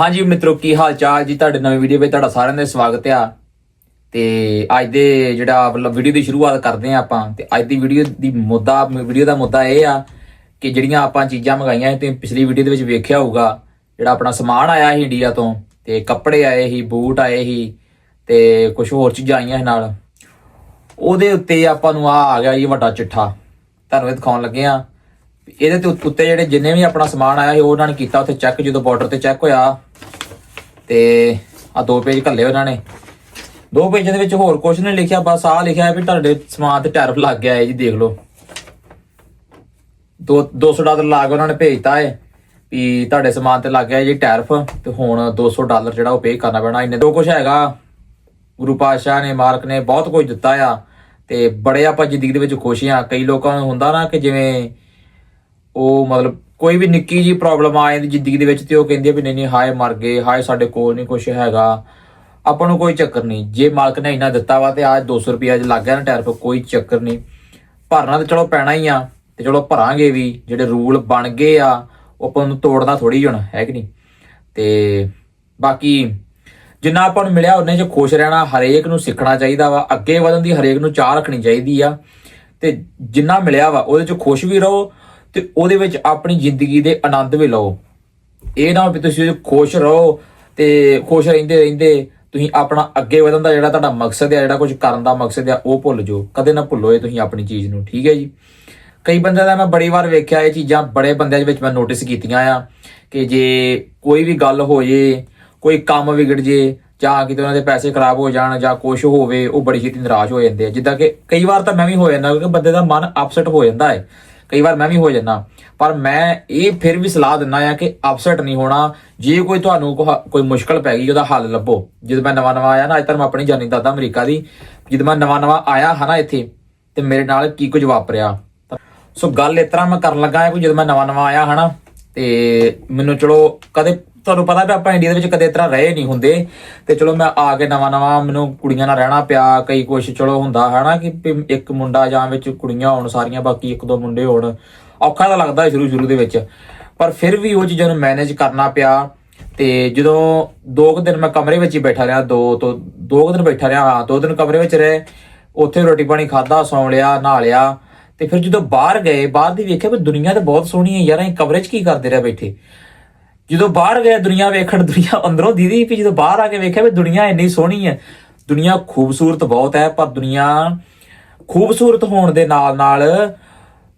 ਹਾਂਜੀ ਮਿੱਤਰੋ, ਕੀ ਹਾਲ ਚਾਲ ਜੀ ਤੁਹਾਡੇ ਨਵੇਂ ਵੀਡੀਓ ਵਿੱਚ? ਤੁਹਾਡਾ ਸਾਰਿਆਂ ਦਾ ਸਵਾਗਤ ਆ। ਤੇ ਅੱਜ ਦੇ ਜਿਹੜਾ ਮਤਲਬ ਵੀਡੀਓ ਦੀ ਸ਼ੁਰੂਆਤ ਕਰਦੇ ਆ ਆਪਾਂ। ਤੇ ਅੱਜ ਦੀ ਵੀਡੀਓ ਦੀ ਮੁੱਦਾ, ਵੀਡੀਓ ਦਾ ਮੁੱਦਾ ਇਹ ਆ ਕਿ ਜਿਹੜੀਆਂ ਆਪਾਂ ਚੀਜ਼ਾਂ ਮੰਗਾਈਆਂ ਸੀ ਤੇ ਪਿਛਲੀ ਵੀਡੀਓ ਦੇ ਵਿੱਚ ਵੇਖਿਆ ਹੋਊਗਾ। ਜਿਹੜਾ ਆਪਣਾ ਸਮਾਨ ਆਇਆ ਸੀ ਇੰਡੀਆ ਤੋਂ, ਤੇ ਕੱਪੜੇ ਆਏ ਸੀ, ਬੂਟ ਆਏ ਸੀ, ਤੇ ਕੁਝ ਹੋਰ ਚੀਜ਼ਾਂ ਆਈਆਂ ਸੀ ਨਾਲ। ਉਹਦੇ ਉੱਤੇ ਆਪਾਂ ਨੂੰ ਆ ਆ ਗਿਆ ਇਹ ਵੱਡਾ ਚਿੱਠਾ। ਤੁਹਾਨੂੰ ਦਿਖਾਉਣ ਲੱਗੇ ਆ ਇਹਦੇ ਤੇ ਉੱਤੇ ਜਿਹੜੇ ਜਿੰਨੇ ਵੀ ਆਪਣਾ ਸਮਾਨ ਆਇਆ ਸੀ, ਉਹ ਉਹਨਾਂ ਨੇ ਕੀਤਾ, ਉੱਥੇ ਚੈੱਕ ਜਦੋਂ ਬਾਰਡਰ ਤੇ ਚੈੱਕ ਹੋਇਆ। ਤੇ ਆ ਦੋ ਪੇਜ ਘੱਲੇ ਉਹਨਾਂ ਨੇ। ਦੋ ਪੇਜਾਂ ਦੇ ਵਿੱਚ ਹੋਰ ਕੁਝ ਨਹੀਂ ਲਿਖਿਆ, ਬਸ ਆ ਲਿਖਿਆ ਵੀ ਤੁਹਾਡੇ ਸਮਾਨ ਤੇ ਟੈਰਿਫ ਲੱਗ ਗਿਆ ਹੈ ਜੀ, ਦੇਖ ਲਓ। ਦੋ 200 ਡਾਲਰ ਲਾ ਕੇ ਉਹਨਾਂ ਨੇ ਭੇਜਤਾ ਹੈ ਵੀ ਤੁਹਾਡੇ ਸਮਾਨ ਤੇ ਲੱਗ ਗਿਆ ਜੀ ਟੈਰਫ ਤੇ ਹੁਣ 200 ਡਾਲਰ ਜਿਹੜਾ ਉਹ ਪੇ ਕਰਨਾ ਪੈਣਾ। ਇੰਨੇ ਦੋ ਕੁਝ ਹੈਗਾ। ਗੁਰੂ ਪਾਤਸ਼ਾਹ ਨੇ, ਮਾਲਕ ਨੇ ਬਹੁਤ ਕੁਝ ਦਿੱਤਾ ਆ। ਤੇ ਬੜੇ ਆਪਾਂ ਜ਼ਿੰਦਗੀ ਦੇ ਵਿੱਚ ਖੁਸ਼ ਆ ਕਈ ਲੋਕਾਂ ਨੂੰ ਹੁੰਦਾ ਨਾ ਕਿ ਜਿਵੇਂ ਉਹ ਮਤਲਬ ਕੋਈ ਵੀ ਨਿੱਕੀ ਜੀ ਪ੍ਰੋਬਲਮ ਆ ਜਾਂਦੀ ਜ਼ਿੰਦਗੀ ਦੇ ਵਿੱਚ ਤੇ ਉਹ ਕਹਿੰਦੇ ਆ ਵੀ ਨਹੀਂ ਨਹੀਂ, ਹਾਏ ਮਰ ਗਏ, ਹਾਏ ਸਾਡੇ ਕੋਲ ਨਹੀਂ ਕੁਝ ਹੈਗਾ। ਆਪਾਂ ਨੂੰ ਕੋਈ ਚੱਕਰ ਨਹੀਂ। ਜੇ ਮਾਲਕ ਨੇ ਇੰਨਾ ਦਿੱਤਾ ਵਾ ਤੇ ਅੱਜ 200 ਰੁਪਏ ਅੱਜ ਲੱਗ ਗਿਆ ਨਾ ਟਾਇਰ 'ਤੇ, ਕੋਈ ਚੱਕਰ ਨਹੀਂ। ਭਰਨਾ ਤੇ ਚਲੋ ਪੈਣਾ ਹੀ ਆ ਤੇ ਚਲੋ ਭਰਾਂਗੇ ਵੀ, ਜਿਹੜੇ ਰੂਲ ਬਣ ਗਏ ਆ, ਉਹ ਆਪਾਂ ਨੂੰ ਤੋੜਨਾ ਥੋੜੀ ਹੁਣ, ਹੈ ਕਿ ਨਹੀਂ? ਤੇ ਬਾਕੀ ਜਿੰਨਾ ਆਪਾਂ ਨੂੰ ਮਿਲਿਆ ਉਹਨੇ 'ਚ ਖੁਸ਼ ਰਹਿਣਾ, ਹਰੇਕ ਨੂੰ ਸਿੱਖਣਾ ਚਾਹੀਦਾ ਵਾ। ਅੱਗੇ ਵਧਣ ਦੀ ਹਰੇਕ ਨੂੰ ਚਾਹ ਰੱਖਣੀ ਚਾਹੀਦੀ ਆ। ਤੇ ਜਿੰਨਾ ਮਿਲਿਆ ਵਾ, ਉਹਦੇ 'ਚ ਖੁਸ਼ ਵੀ ਰਹੋ ਤੇ ਉਹਦੇ ਵਿੱਚ ਆਪਣੀ ਜ਼ਿੰਦਗੀ ਦੇ ਆਨੰਦ ਵੀ ਲਓ। ਇਹ ਨਾ ਵੀ ਤੁਸੀਂ ਖੁਸ਼ ਰਹੋ ਤੇ ਖੁਸ਼ ਰਹਿੰਦੇ ਰਹਿੰਦੇ ਤੁਸੀਂ ਆਪਣਾ ਅੱਗੇ ਵਧਣ ਦਾ ਜਿਹੜਾ ਤੁਹਾਡਾ ਮਕਸਦ ਹੈ ਜਿਹੜਾ ਕੁਝ ਕਰਨ ਦਾ ਮਕਸਦ ਹੈ ਉਹ ਭੁੱਲ ਜਾਓ। ਕਦੇ ਨਾ ਭੁੱਲੋ ਇਹ ਤੁਸੀਂ ਆਪਣੀ ਚੀਜ਼ ਨੂੰ, ਠੀਕ ਹੈ ਜੀ? ਕਈ ਬੰਦਿਆਂ ਦਾ ਮੈਂ ਬੜੀ ਵਾਰ ਵੇਖਿਆ, ਇਹ ਚੀਜ਼ਾਂ ਬੜੇ ਬੰਦਿਆਂ ਦੇ ਵਿੱਚ ਮੈਂ ਨੋਟਿਸ ਕੀਤੀਆਂ ਆ ਕਿ ਜੇ ਕੋਈ ਵੀ ਗੱਲ ਹੋ ਜੇ ਕੋਈ ਕੰਮ ਵਿਗੜ ਜੇ, ਜਾਂ ਕਿਤੇ ਉਹਨਾਂ ਦੇ ਪੈਸੇ ਖਰਾਬ ਹੋ ਜਾਣ ਜਾਂ ਕੁਝ ਹੋਵੇ, ਉਹ ਬੜੀ ਛੇਤੀ ਨਿਰਾਸ਼ ਹੋ ਜਾਂਦੇ ਆ। ਜਿੱਦਾਂ ਕਿ ਕਈ ਵਾਰ ਤਾਂ ਮੈਂ ਵੀ ਹੋ ਜਾਂਦਾ, ਕਿਉਂਕਿ ਬੰਦੇ ਦਾ ਮਨ ਅਪਸੈਟ ਹੋ ਜਾਂਦਾ ਹੈ। ਕਈ ਵਾਰ ਮੈਂ ਵੀ ਹੋ ਜਾਂਦਾ। ਪਰ ਮੈਂ ਇਹ ਫਿਰ ਵੀ ਸਲਾਹ ਦਿੰਦਾ ਆ ਕਿ ਅਪਸੈਟ ਨਹੀਂ ਹੋਣਾ। ਜੇ ਕੋਈ ਤੁਹਾਨੂੰ ਕੋਈ ਮੁਸ਼ਕਲ ਪੈ ਗਈ, ਉਹਦਾ ਹੱਲ ਲੱਭੋ। ਜਦੋਂ ਮੈਂ ਨਵਾਂ ਨਵਾਂ ਆਇਆ ਨਾ, ਅੱਜ ਤੱਕ ਮੈਂ ਆਪਣੀ ਜਾਨੀ ਦਾਦਾ ਅਮਰੀਕਾ ਦੀ। ਜਦੋਂ ਮੈਂ ਨਵਾਂ ਨਵਾਂ ਆਇਆ ਹਾਂ ਨਾ ਇੱਥੇ, ਤੇ ਮੇਰੇ ਨਾਲ ਕੀ ਕੁਝ ਵਾਪਰਿਆ। ਸੋ ਗੱਲ ਇਸ ਤਰ੍ਹਾਂ ਮੈਂ ਕਰਨ ਲੱਗਾ ਹੈ ਕਿ ਜਦੋਂ ਮੈਂ ਨਵਾਂ ਨਵਾਂ ਆਇਆ ਹਨਾ ਤੇ ਮੈਨੂੰ ਚਲੋ ਕਦੇ ਤੁਹਾਨੂੰ ਪਤਾ ਵੀ ਆਪਾਂ ਇੰਡੀਆ ਦੇ ਵਿੱਚ ਕਦੇ ਇਸ ਤਰ੍ਹਾਂ ਰਹੇ ਨਹੀਂ ਹੁੰਦੇ। ਤੇ ਚਲੋ ਮੈਂ ਆ ਕੇ ਨਵਾਂ ਨਵਾਂ ਮੈਨੂੰ ਕੁੜੀਆਂ ਨਾਲ ਰਹਿਣਾ ਪਿਆ, ਕਈ ਕੁਛ ਚਲੋ ਹੁੰਦਾ, ਹਨਾ ਕਿ ਇੱਕ ਮੁੰਡਾ ਜਾਂ ਵਿੱਚ ਕੁੜੀਆਂ ਹੋਣ ਸਾਰੀਆਂ, ਬਾਕੀ ਇੱਕ ਦੋ ਮੁੰਡੇ ਹੋਣ, ਔਖਾ ਤਾਂ ਲੱਗਦਾ ਸ਼ੁਰੂ ਸ਼ੁਰੂ ਦੇ ਵਿੱਚ। ਪਰ ਫਿਰ ਵੀ ਉਹ ਚੀਜ਼ਾਂ ਨੂੰ ਮੈਨੇਜ ਕਰਨਾ ਪਿਆ ਤੇ ਜਦੋਂ ਦੋ ਕੁ ਦਿਨ ਮੈਂ ਕਮਰੇ ਵਿੱਚ ਹੀ ਬੈਠਾ ਰਿਹਾ, ਦੋ ਤੋਂ, ਦੋ ਕੁ ਦਿਨ ਬੈਠਾ ਰਿਹਾ, ਹਾਂ, ਦੋ ਦਿਨ ਕਮਰੇ ਵਿੱਚ ਰਹੇ, ਉੱਥੇ ਰੋਟੀ ਪਾਣੀ ਖਾਦਾ ਸੌਂ ਲਿਆ, ਨਹਾ ਲਿਆ, ਤੇ ਫਿਰ ਜਦੋਂ ਬਾਹਰ ਗਏ, ਬਾਹਰ ਦੀ ਵੇਖਿਆ ਵੀ ਦੁਨੀਆ ਤਾਂ ਬਹੁਤ ਸੋਹਣੀ ਹੈ ਯਾਰ, ਅਸੀਂ ਕਵਰੇਜ ਕੀ ਕਰਦੇ ਰਹੇ ਬੈਠੇ? ਜਦੋਂ ਬਾਹਰ ਗਏ, ਦੁਨੀਆ ਵੇਖਣ, ਦੁਨੀਆ ਅੰਦਰੋਂ ਦੀਦੀ ਵੀ ਜਦੋਂ ਬਾਹਰ ਆ ਕੇ ਵੇਖਿਆ ਵੀ ਦੁਨੀਆ ਇੰਨੀ ਸੋਹਣੀ ਹੈ। ਦੁਨੀਆ ਖੂਬਸੂਰਤ ਬਹੁਤ ਹੈ, ਪਰ ਦੁਨੀਆ ਖੂਬਸੂਰਤ ਹੋਣ ਦੇ ਨਾਲ ਨਾਲ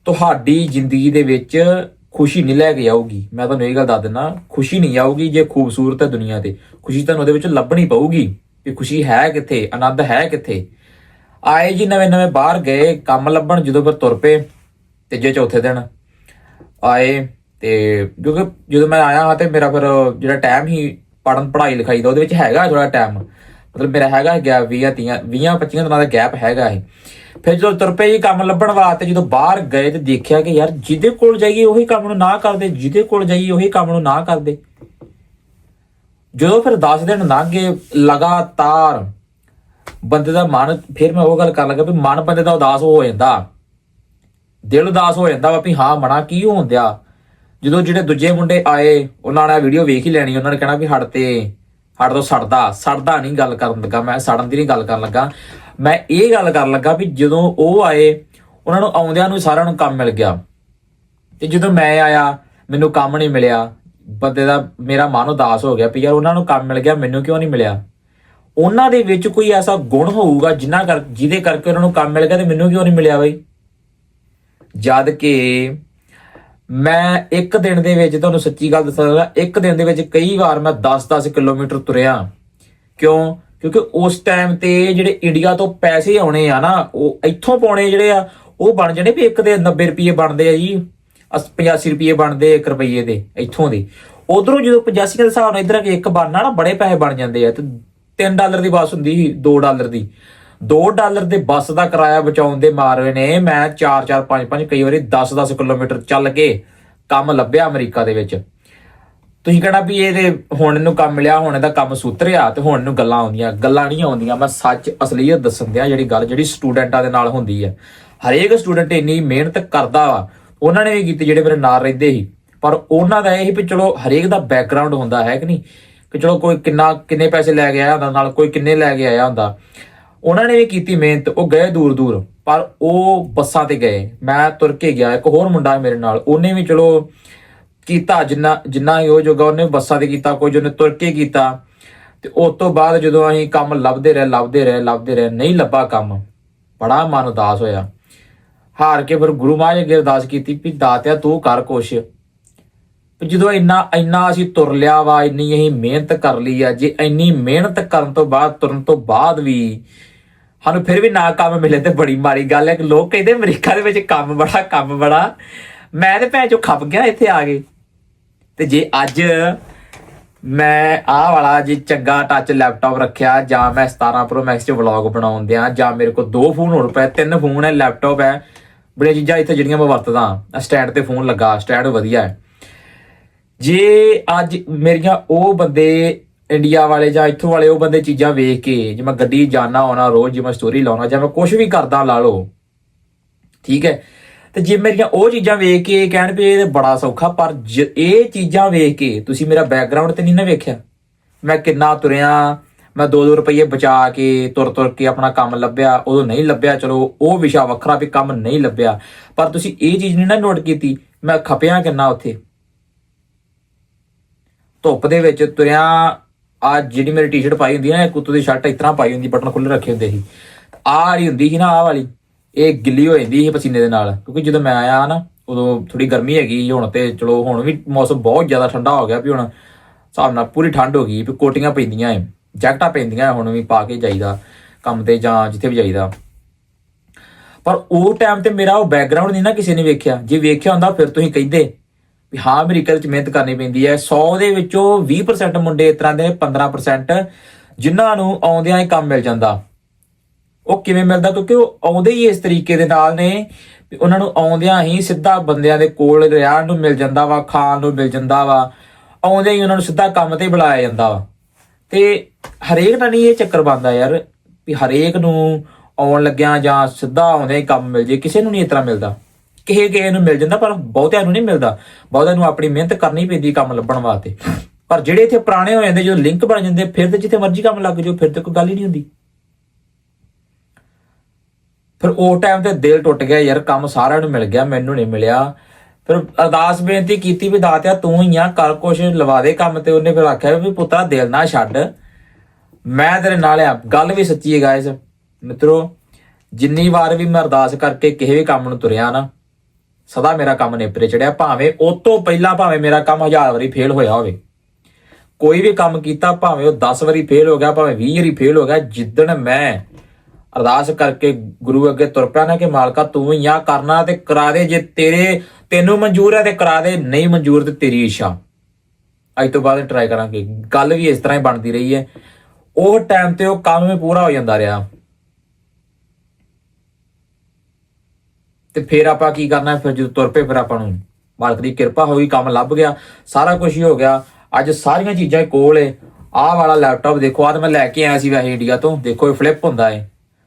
ਤੁਹਾਡੀ ਜ਼ਿੰਦਗੀ ਦੇ ਵਿੱਚ ਖੁਸ਼ੀ ਨਹੀਂ ਲੈ ਕੇ ਆਊਗੀ। ਮੈਂ ਤੁਹਾਨੂੰ ਇਹ ਗੱਲ ਦੱਸ ਦਿੰਦਾ, ਖੁਸ਼ੀ ਨਹੀਂ ਆਊਗੀ ਜੇ ਖੂਬਸੂਰਤ ਹੈ ਦੁਨੀਆ ਤੇ। ਖੁਸ਼ੀ ਤੁਹਾਨੂੰ ਉਹਦੇ ਵਿੱਚ ਲੱਭਣੀ ਪਊਗੀ ਕਿ ਖੁਸ਼ੀ ਹੈ ਕਿੱਥੇ, ਆਨੰਦ ਹੈ ਕਿੱਥੇ। ਆਏ ਜੀ ਨਵੇਂ ਨਵੇਂ ਬਾਹਰ ਗਏ, ਕੰਮ ਲੱਭਣ ਜਦੋਂ ਫਿਰ ਤੁਰ ਪਏ, ਤੀਜੇ, ਚੌਥੇ ਦਿਨ ਆਏ ਤੇ ਕਿਉਂਕਿ ਜਦੋਂ ਮੈਂ ਆਇਆ ਹਾਂ ਤੇ ਮੇਰਾ ਫਿਰ ਜਿਹੜਾ ਟਾਈਮ ਹੀ ਪੜਨ ਪੜ੍ਹਾਈ ਲਿਖਾਈ ਦਾ, ਉਹਦੇ ਵਿੱਚ ਹੈਗਾ ਥੋੜਾ ਟਾਈਮ ਮਤਲਬ ਮੇਰਾ ਹੈਗਾ ਗਿਆ 20 30 20 25 ਦਿਨਾਂ ਦਾ ਗੈਪ ਹੈਗਾ ਇਹ। ਫਿਰ ਜਦੋਂ ਤੁਰ ਪਏ ਜੀ ਕੰਮ ਲੱਭਣ ਵਾਸਤੇ, ਜਦੋਂ ਬਾਹਰ ਗਏ ਤੇ ਦੇਖਿਆ ਕਿ ਯਾਰ ਜਿਹਦੇ ਕੋਲ ਜਾਈਏ ਉਹੀ ਕੰਮ ਨੂੰ ਨਾ ਕਰਦੇ, ਜਿਹਦੇ ਕੋਲ ਜਾਈਏ ਉਹੀ ਕੰਮ ਨੂੰ ਨਾ ਕਰਦੇ। ਜਦੋਂ ਫਿਰ 10 ਦਿਨ ਲੰਘ ਗਏ ਲਗਾਤਾਰ ਬੰਦੇ ਦਾ ਮਨ, ਫਿਰ ਮੈਂ ਉਹ ਗੱਲ ਕਰਨ ਲੱਗਾ ਵੀ ਮਨ ਬੰਦੇ ਦਾ ਉਦਾਸ ਹੋ ਜਾਂਦਾ। ਦਿਲ ਉਦਾਸ ਹੋ ਜਾਂਦਾ ਵਾ ਵੀ ਹਾਂ ਮਣਾ ਕੀ ਹੋਣ ਦਿਆ? ਜਦੋਂ ਜਿਹੜੇ ਦੂਜੇ ਮੁੰਡੇ ਆਏ, ਉਹਨਾਂ ਨੇ ਵੀਡੀਓ ਵੇਖ ਹੀ ਲੈਣੀ, ਉਹਨਾਂ ਨੇ ਕਹਿਣਾ ਵੀ ਹੜ ਤੇ, ਹੜ ਤੋਂ ਸੜਦਾ ਸੜਦਾ ਨਹੀਂ ਗੱਲ ਕਰਨ ਲੱਗਾ, ਮੈਂ ਸੜਨ ਦੀ ਨਹੀਂ ਗੱਲ ਕਰਨ ਲੱਗਾ। ਮੈਂ ਇਹ ਗੱਲ ਕਰਨ ਲੱਗਾ ਵੀ ਜਦੋਂ ਉਹ ਆਏ, ਉਹਨਾਂ ਨੂੰ ਆਉਂਦਿਆਂ ਨੂੰ ਸਾਰਿਆਂ ਨੂੰ ਕੰਮ ਮਿਲ ਗਿਆ। ਤੇ ਜਦੋਂ ਮੈਂ ਆਇਆ, ਮੈਨੂੰ ਕੰਮ ਨਹੀਂ ਮਿਲਿਆ। ਬੰਦੇ ਦਾ, ਮੇਰਾ ਮਨ ਉਦਾਸ ਹੋ ਗਿਆ ਵੀ ਯਾਰ ਉਹਨਾਂ ਨੂੰ ਕੰਮ ਮਿਲ ਗਿਆ, ਮੈਨੂੰ ਕਿਉਂ ਨਹੀਂ ਮਿਲਿਆ? ਉਹਨਾਂ ਦੇ ਵਿੱਚ ਕੋਈ ਐਸਾ ਗੁਣ ਹੋਊਗਾ ਜਿੰਨਾ ਕਰ, ਜਿਹਦੇ ਕਰਕੇ ਉਹਨਾਂ ਨੂੰ ਕੰਮ ਮਿਲ ਗਿਆ ਤੇ ਮੈਨੂੰ ਕਿਉਂ ਨਹੀਂ ਮਿਲਿਆ ਬਈ? ਜਦ ਕਿ ਮੈਂ ਇੱਕ ਦਿਨ ਦੇ ਵਿੱਚ ਤੁਹਾਨੂੰ ਸੱਚੀ ਗੱਲ ਦੱਸਾਂਗਾ ਇੱਕ ਦਿਨ ਦੇ ਵਿੱਚ ਕਈ ਵਾਰ ਮੈਂ 10-10 ਕਿਲੋਮੀਟਰ ਤੁਰਿਆ। ਕਿਉਂ? ਕਿਉਂਕਿ ਉਸ ਟਾਈਮ ਤੇ ਜਿਹੜੇ ਇੰਡੀਆ ਤੋਂ ਪੈਸੇ ਆਉਣੇ ਆ ਨਾ, ਉਹ ਇੱਥੋਂ ਪਾਉਣੇ ਜਿਹੜੇ ਆ, ਉਹ ਬਣ ਜਾਣੇ ਵੀ ਇੱਕ ਦੇ 90 ਰੁਪਏ ਬਣਦੇ ਆ ਜੀ। 85 ਰੁਪਏ ਬਣਦੇ 1 ਰੁਪਏ ਦੇ, ਇੱਥੋਂ ਦੇ। ਉਧਰੋਂ ਜਦੋਂ 85 ਦੇ ਹਿਸਾਬ ਨਾਲ ਇਧਰ ਆ ਕੇ ਇੱਕ ਬਣਨਾ ਨਾ, ਬੜੇ ਪੈਸੇ ਬਣ ਜਾਂਦੇ ਆ। ਤੇ 3 ਡਾਲਰ ਦੀ ਬੱਸ ਹੁੰਦੀ ਸੀ 2 ਡਾਲਰ ਦੀ। 2 ਡਾਲਰ ਦੇ ਬੱਸ ਦਾ ਕਿਰਾਇਆ ਬਚਾਉਣ ਦੇ ਮਾਰਵੇ ਨੇ। ਮੈਂ 4 4 5 5 ਕਈ ਵਾਰੀ 10 10 ਕਿਲੋਮੀਟਰ ਚੱਲ ਕੇ ਕੰਮ ਲੱਭਿਆ ਅਮਰੀਕਾ ਦੇ ਵਿੱਚ। ਤੁਸੀਂ ਕਹਿਣਾ ਵੀ ਇਹਦੇ ਹੁਣ ਇਹਨੂੰ ਕੰਮ ਮਿਲਿਆ, ਹੁਣ ਇਹਦਾ ਕੰਮ ਸੁਤਰਿਆ ਤੇ ਹੁਣ ਇਹਨੂੰ ਗੱਲਾਂ ਆਉਂਦੀਆਂ, ਗੱਲਾਂ ਨਹੀਂ ਆਉਂਦੀਆਂ। ਮੈਂ ਸੱਚ ਅਸਲੀਅਤ ਦੱਸਣ ਦਿਆਂ ਜਿਹੜੀ ਗੱਲ, ਜਿਹੜੀ ਸਟੂਡੈਂਟਾਂ ਦੇ ਨਾਲ ਹੁੰਦੀ ਹੈ। ਹਰੇਕ ਸਟੂਡੈਂਟ ਇੰਨੀ ਮਿਹਨਤ ਕਰਦਾ ਵਾ, ਉਹਨਾਂ ਨੇ ਵੀ ਕੀਤੀ ਜਿਹੜੇ ਮੇਰੇ ਨਾਲ ਰਹਿੰਦੇ ਸੀ। ਪਰ ਉਹਨਾਂ ਦਾ ਇਹ ਸੀ ਵੀ ਚਲੋ ਹਰੇਕ ਦਾ ਬੈਕਗ੍ਰਾਉਂਡ ਹੁੰਦਾ, ਹੈ ਕਿ ਨਹੀਂ? ਕਿ ਚਲੋ ਕੋਈ ਕਿੰਨਾ, ਕਿੰਨੇ ਪੈਸੇ ਲੈ ਕੇ ਆਇਆ ਹੁੰਦਾ, ਨਾਲ ਕੋਈ ਕਿੰਨੇ ਲੈ ਕੇ ਆਇਆ ਹੁੰਦਾ। ਉਹਨਾਂ ਨੇ ਵੀ ਕੀਤੀ ਮਿਹਨਤ, ਉਹ ਗਏ ਦੂਰ ਦੂਰ, ਪਰ ਉਹ ਬੱਸਾਂ ਤੇ ਗਏ। ਮੈਂ ਤੁਰ ਕੇ ਗਿਆ, ਇੱਕ ਹੋਰ ਮੁੰਡਾ ਮੇਰੇ ਨਾਲ, ਉਹਨੇ ਵੀ ਚਲੋ ਕੀਤਾ ਜਿੰਨਾ ਜਿੰਨਾ ਹੀ ਉਹ ਜੋਗਾ ਉਹਨੇ ਬੱਸਾਂ ਤੇ ਕੀਤਾ ਕੁਝ ਉਹਨੇ ਤੁਰ ਕੇ ਕੀਤਾ। ਤੇ ਉਸ ਤੋਂ ਬਾਅਦ ਜਦੋਂ ਅਸੀਂ ਕੰਮ ਲੱਭਦੇ ਰਹੇ ਲੱਭਦੇ ਰਹੇ ਲੱਭਦੇ ਰਹੇ, ਨਹੀਂ ਲੱਭਾ ਕੰਮ, ਬੜਾ ਮਨ ਉਦਾਸ ਹੋਇਆ। ਹਾਰ ਕੇ ਫਿਰ ਗੁਰੂ ਮਹਾਰਾਜ ਅੱਗੇ ਅਰਦਾਸ ਕੀਤੀ ਵੀ ਦਾਤਿਆ ਤੂੰ ਕਰ ਕੁਛ। ਵੀ ਜਦੋਂ ਇੰਨਾ ਇੰਨਾ ਅਸੀਂ ਤੁਰ ਲਿਆ ਵਾ, ਇੰਨੀ ਅਸੀਂ ਮਿਹਨਤ ਕਰ ਲਈ ਆ, ਜੇ ਇੰਨੀ ਮਿਹਨਤ ਕਰਨ ਤੋਂ ਬਾਅਦ, ਤੁਰਨ ਤੋਂ ਬਾਅਦ ਵੀ ਸਾਨੂੰ ਫਿਰ ਵੀ ਨਾ ਕੰਮ ਮਿਲੇ ਤੇ ਬੜੀ ਮਾੜੀ ਗੱਲ ਹੈ ਕਿ ਲੋਕ ਕਹਿੰਦੇ ਅਮਰੀਕਾ ਦੇ ਵਿੱਚ ਕੰਮ ਬੜਾ ਕੰਮ ਬੜਾ। ਮੈਂ ਤੇ ਭੈਣ ਚੋ ਖੱਪ ਗਿਆ ਇੱਥੇ ਆ ਕੇ। ਤੇ ਜੇ ਅੱਜ ਮੈਂ ਆਹ ਵਾਲਾ ਜੇ ਚੰਗਾ ਟੱਚ ਲੈਪਟਾਪ ਰੱਖਿਆ, ਜਾਂ ਮੈਂ 17 Pro Max 'ਚ ਵਲੌਗ ਬਣਾਉਣ ਦਿਆਂ, ਜਾਂ ਮੇਰੇ ਕੋਲ ਦੋ ਫੋਨ ਹੋਰ ਪਏ, ਤਿੰਨ ਫੋਨ ਹੈ ਲੈਪਟਾਪ ਹੈ, ਬੜੀਆਂ ਚੀਜ਼ਾਂ ਇੱਥੇ ਜਿਹੜੀਆਂ ਮੈਂ ਵਰਤਦਾ। ਸਟੈਂਡ ਤੇ ਫੋਨ ਲੱਗਾ ਸਟੈਂਡ ਵਧੀਆ ਹੈ। ਜੇ ਅੱਜ ਮੇਰੀਆਂ ਉਹ ਬੰਦੇ ਇੰਡੀਆ ਵਾਲੇ ਜਾਂ ਇੱਥੋਂ ਵਾਲੇ ਉਹ ਬੰਦੇ ਚੀਜ਼ਾਂ ਵੇਖ ਕੇ, ਜੇ ਮੈਂ ਗੱਡੀ ਜਾਣਾ ਹੋਣਾ ਰੋਜ਼ ਜੇ ਮੈਂ ਸਟੋਰੀ ਲਾਉਣਾ, ਜਾਂ ਮੈਂ ਕੁਝ ਵੀ ਕਰਦਾ, ਲਾ ਲਓ। ਠੀਕ ਹੈ? ਤੇ ਜੇ ਮੇਰੀਆਂ ਉਹ ਚੀਜ਼ਾਂ ਵੇਖ ਕੇ ਕਹਿਣ ਵੀ ਇਹ ਬੜਾ ਸੌਖਾ, ਪਰ ਜ- ਇਹ ਚੀਜ਼ਾਂ ਵੇਖ ਕੇ ਤੁਸੀਂ ਮੇਰਾ ਬੈਕਗ੍ਰਾਉਂਡ ਤੇ ਨਹੀਂ ਨਾ ਵੇਖਿਆ। ਮੈਂ ਕਿੰਨਾ ਤੁਰਿਆ, ਮੈਂ 2-2 ਰੁਪਏ ਬਚਾ ਕੇ, ਤੁਰ ਤੁਰ ਕੇ ਆਪਣਾ ਕੰਮ ਲੱਭਿਆ, ਉਦੋਂ ਨਹੀਂ ਲੱਭਿਆ, ਚਲੋ ਉਹ ਵਿਸ਼ਾ ਵੱਖਰਾ ਵੀ ਕੰਮ ਨਹੀਂ ਲੱਭਿਆ। ਪਰ ਤੁਸੀਂ ਇਹ ਚੀਜ਼ ਨਹੀਂ ਨਾ ਨੋਟ ਕੀਤੀ, ਮੈਂ ਖਪਿਆ ਕਿੰਨਾ ਉੱਥੇ? ਧੁੱਪ ਦੇ ਵਿੱਚ ਤੁਰਿਆ ਆ ਜਿਹੜੀ ਮੇਰੀ ਟੀ-ਸ਼ਰਟ ਪਾਈ ਹੁੰਦੀ ਹੈ ਨਾ ਇੱਕ ਉੱਤੋਂ ਦੀ ਸ਼ਰਟ ਇਸ ਤਰ੍ਹਾਂ ਪਾਈ ਹੁੰਦੀ, ਬਟਨ ਖੁੱਲੇ ਰੱਖੇ ਹੁੰਦੇ ਸੀ। ਆਹ ਵਾਲੀ ਹੁੰਦੀ ਸੀ ਨਾ, ਆਹ ਵਾਲੀ, ਇਹ ਗਿੱਲੀ ਹੋ ਜਾਂਦੀ ਸੀ ਪਸੀਨੇ ਦੇ ਨਾਲ, ਕਿਉਂਕਿ ਜਦੋਂ ਮੈਂ ਆਇਆ ਨਾ, ਉਦੋਂ ਥੋੜੀ ਗਰਮੀ ਹੈਗੀ ਹੁਣ ਤੇ, ਚਲੋ ਹੁਣ ਵੀ ਮੌਸਮ ਬਹੁਤ ਜ਼ਿਆਦਾ ਠੰਡਾ ਹੋ ਗਿਆ ਵੀ ਹੁਣ, ਹਿਸਾਬ ਨਾਲ ਪੂਰੀ ਠੰਡ ਹੋ ਗਈ ਵੀ ਕੋਟੀਆਂ ਪੈਂਦੀਆਂ ਐ, ਜੈਕਟਾਂ ਪੈਂਦੀਆਂ ਹੁਣ ਵੀ ਪਾ ਕੇ ਜਾਈਦਾ, ਕੰਮ ਤੇ ਜਾਂ ਜਿੱਥੇ ਵੀ ਜਾਈਦਾ। ਪਰ ਉਹ ਟਾਈਮ ਤੇ ਮੇਰਾ ਉਹ ਬੈਕਗ੍ਰਾਉਂਡ ਨਹੀਂ ਨਾ ਕਿਸੇ ਨੇ ਵੇਖਿਆ, ਜੇ ਵੇਖਿਆ ਹੁੰਦਾ ਫਿਰ ਤੁਸੀਂ ਕਹਿੰਦੇ ਵੀ ਹਾਂ ਅਮਰੀਕਾ ਵਿੱਚ ਮਿਹਨਤ ਕਰਨੀ ਪੈਂਦੀ ਹੈ। 100 ਦੇ ਵਿੱਚੋਂ 20% ਮੁੰਡੇ ਇਸ ਤਰ੍ਹਾਂ ਦੇ ਨੇ 15% ਜਿਨ੍ਹਾਂ ਨੂੰ ਆਉਂਦਿਆਂ ਹੀ ਕੰਮ ਮਿਲ ਜਾਂਦਾ। ਉਹ ਕਿਵੇਂ ਮਿਲਦਾ? ਕਿਉਂਕਿ ਉਹ ਆਉਂਦੇ ਹੀ ਇਸ ਤਰੀਕੇ ਦੇ ਨਾਲ ਨੇ ਵੀ ਉਹਨਾਂ ਨੂੰ ਆਉਂਦਿਆਂ ਹੀ ਸਿੱਧਾ ਬੰਦਿਆਂ ਦੇ ਕੋਲ ਰਹਿਣ ਨੂੰ ਮਿਲ ਜਾਂਦਾ ਵਾ, ਖਾਣ ਨੂੰ ਮਿਲ ਜਾਂਦਾ ਵਾ। ਆਉਂਦਿਆਂ ਹੀ ਉਹਨਾਂ ਨੂੰ ਸਿੱਧਾ ਕੰਮ ਤੇ ਬੁਲਾਇਆ ਜਾਂਦਾ ਵਾ। ਤੇ ਹਰੇਕ ਨਾਲ ਨਹੀਂ ਇਹ ਚੱਕਰ ਬੰਦਾ ਯਾਰ, ਵੀ ਹਰੇਕ ਨੂੰ ਆਉਣ ਲੱਗਿਆ ਜਾਂ ਸਿੱਧਾ ਆਉਂਦਿਆਂ ਹੀ ਕੰਮ ਮਿਲ ਜੇ, ਕਿਸੇ ਨੂੰ ਨਹੀਂ ਇਸ ਤਰ੍ਹਾਂ ਮਿਲਦਾ। ਕਿਸੇ ਕਿਸੇ ਨੂੰ ਮਿਲ ਜਾਂਦਾ, ਪਰ ਬਹੁਤਿਆਂ ਨੂੰ ਨਹੀਂ ਮਿਲਦਾ। ਬਹੁਤਿਆਂ ਨੂੰ ਆਪਣੀ ਮਿਹਨਤ ਕਰਨੀ ਪੈਂਦੀ ਕੰਮ ਲੱਭਣ ਵਾਸਤੇ। ਪਰ ਜਿਹੜੇ ਇੱਥੇ ਪੁਰਾਣੇ ਹੋ ਜਾਂਦੇ ਜਦੋਂ ਲਿੰਕ ਬਣ ਜਾਂਦੇ, ਫਿਰ ਤੇ ਜਿੱਥੇ ਮਰਜ਼ੀ ਕੰਮ ਲੱਗ ਜਾਓ, ਫਿਰ ਤੇ ਕੋਈ ਗੱਲ ਹੀ ਨਹੀਂ ਹੁੰਦੀ। ਫਿਰ ਉਹ ਟਾਈਮ ਤੇ ਦਿਲ ਟੁੱਟ ਗਿਆ, ਯਾਰ ਕੰਮ ਸਾਰਿਆਂ ਨੂੰ ਮਿਲ ਗਿਆ, ਮੈਨੂੰ ਨਹੀਂ ਮਿਲਿਆ। ਫਿਰ ਅਰਦਾਸ ਬੇਨਤੀ ਕੀਤੀ ਵੀ ਦਾਤਿਆ ਤੂੰ ਹੀ ਆ, ਕਰ ਕੁਛ, ਲਵਾ ਦੇ ਕੰਮ ਤੇ। ਉਹਨੇ ਫਿਰ ਆਖਿਆ ਵੀ ਪੁੱਤਰਾ, ਦਿਲ ਨਾ ਛੱਡ। ਮੈਂ ਤੇਰੇ ਨਾਲ ਆ। ਗੱਲ ਵੀ ਸੱਚੀ ਹੈ ਗਾਇਸ ਮਿੱਤਰੋ, ਜਿੰਨੀ ਵਾਰ ਵੀ ਮੈਂ ਅਰਦਾਸ ਕਰਕੇ ਕਿਸੇ ਵੀ ਕੰਮ ਨੂੰ ਤੁਰਿਆ ਨਾ ਸਦਾ ਮੇਰਾ ਕੰਮ ਨੇਪਰੇ ਚੜਿਆ, ਭਾਵੇਂ ਉਹ ਤੋਂ ਪਹਿਲਾਂ ਭਾਵੇਂ ਮੇਰਾ ਕੰਮ ਹਜ਼ਾਰ ਵਾਰੀ ਫੇਲ ਹੋਇਆ ਹੋਵੇ। ਕੋਈ ਵੀ ਕੰਮ ਕੀਤਾ, ਭਾਵੇਂ ਉਹ 10 ਵਾਰੀ ਫੇਲ ਹੋ ਗਿਆ, ਭਾਵੇਂ 20 ਵਾਰੀ ਫੇਲ ਹੋ ਗਿਆ, ਜਿੱਦਣ ਮੈਂ ਅਰਦਾਸ ਕਰਕੇ ਗੁਰੂ ਅੱਗੇ ਤੁਰ ਪਿਆ ਨਾ ਕਿ, ਮਾਲਕਾ, ਤੂੰ ਹੀ ਆ ਕਰਨਾ ਤੇ ਕਰਾ ਦੇ, ਜੇ ਤੇਰੇ, ਤੈਨੂੰ ਮਨਜ਼ੂਰ ਹੈ ਤੇ ਕਰਾ ਦੇ, ਨਹੀਂ ਮਨਜ਼ੂਰ ਤੇ ਤੇਰੀ ਇੱਛਾ। ਅੱਜ ਤੋਂ ਬਾਅਦ ਟਰਾਈ ਕਰਾਂਗੇ। ਗੱਲ ਵੀ ਇਸ ਤਰ੍ਹਾਂ ਹੀ ਬਣਦੀ ਰਹੀ ਹੈ। ਉਹ ਟਾਈਮ ਤੇ ਉਹ ਕੰਮ ਵੀ ਪੂਰਾ ਹੋ ਜਾਂਦਾ ਰਿਹਾ। ਤੇ ਫਿਰ ਆਪਾਂ ਕੀ ਕਰਨਾ, ਫਿਰ ਜਦੋਂ ਤੁਰ ਪਏ, ਫਿਰ ਆਪਾਂ ਨੂੰ ਮਾਲਕ ਦੀ ਕਿਰਪਾ ਹੋਈ, ਕੰਮ ਲੱਭ ਗਿਆ, ਸਾਰਾ ਕੁਝ ਹੀ ਹੋ ਗਿਆ। ਅੱਜ ਸਾਰੀਆਂ ਚੀਜ਼ਾਂ ਕੋਲ ਏ। ਆਹ ਵਾਲਾ ਲੈਪਟਾਪ ਦੇਖੋ, ਆਹ ਤਾਂ ਮੈਂ ਲੈ ਕੇ ਆਇਆ ਸੀ ਵੈਸੇ ਇੰਡੀਆ ਤੋਂ। ਦੇਖੋ, ਇਹ ਫਲਿੱਪ ਹੁੰਦਾ ਏ।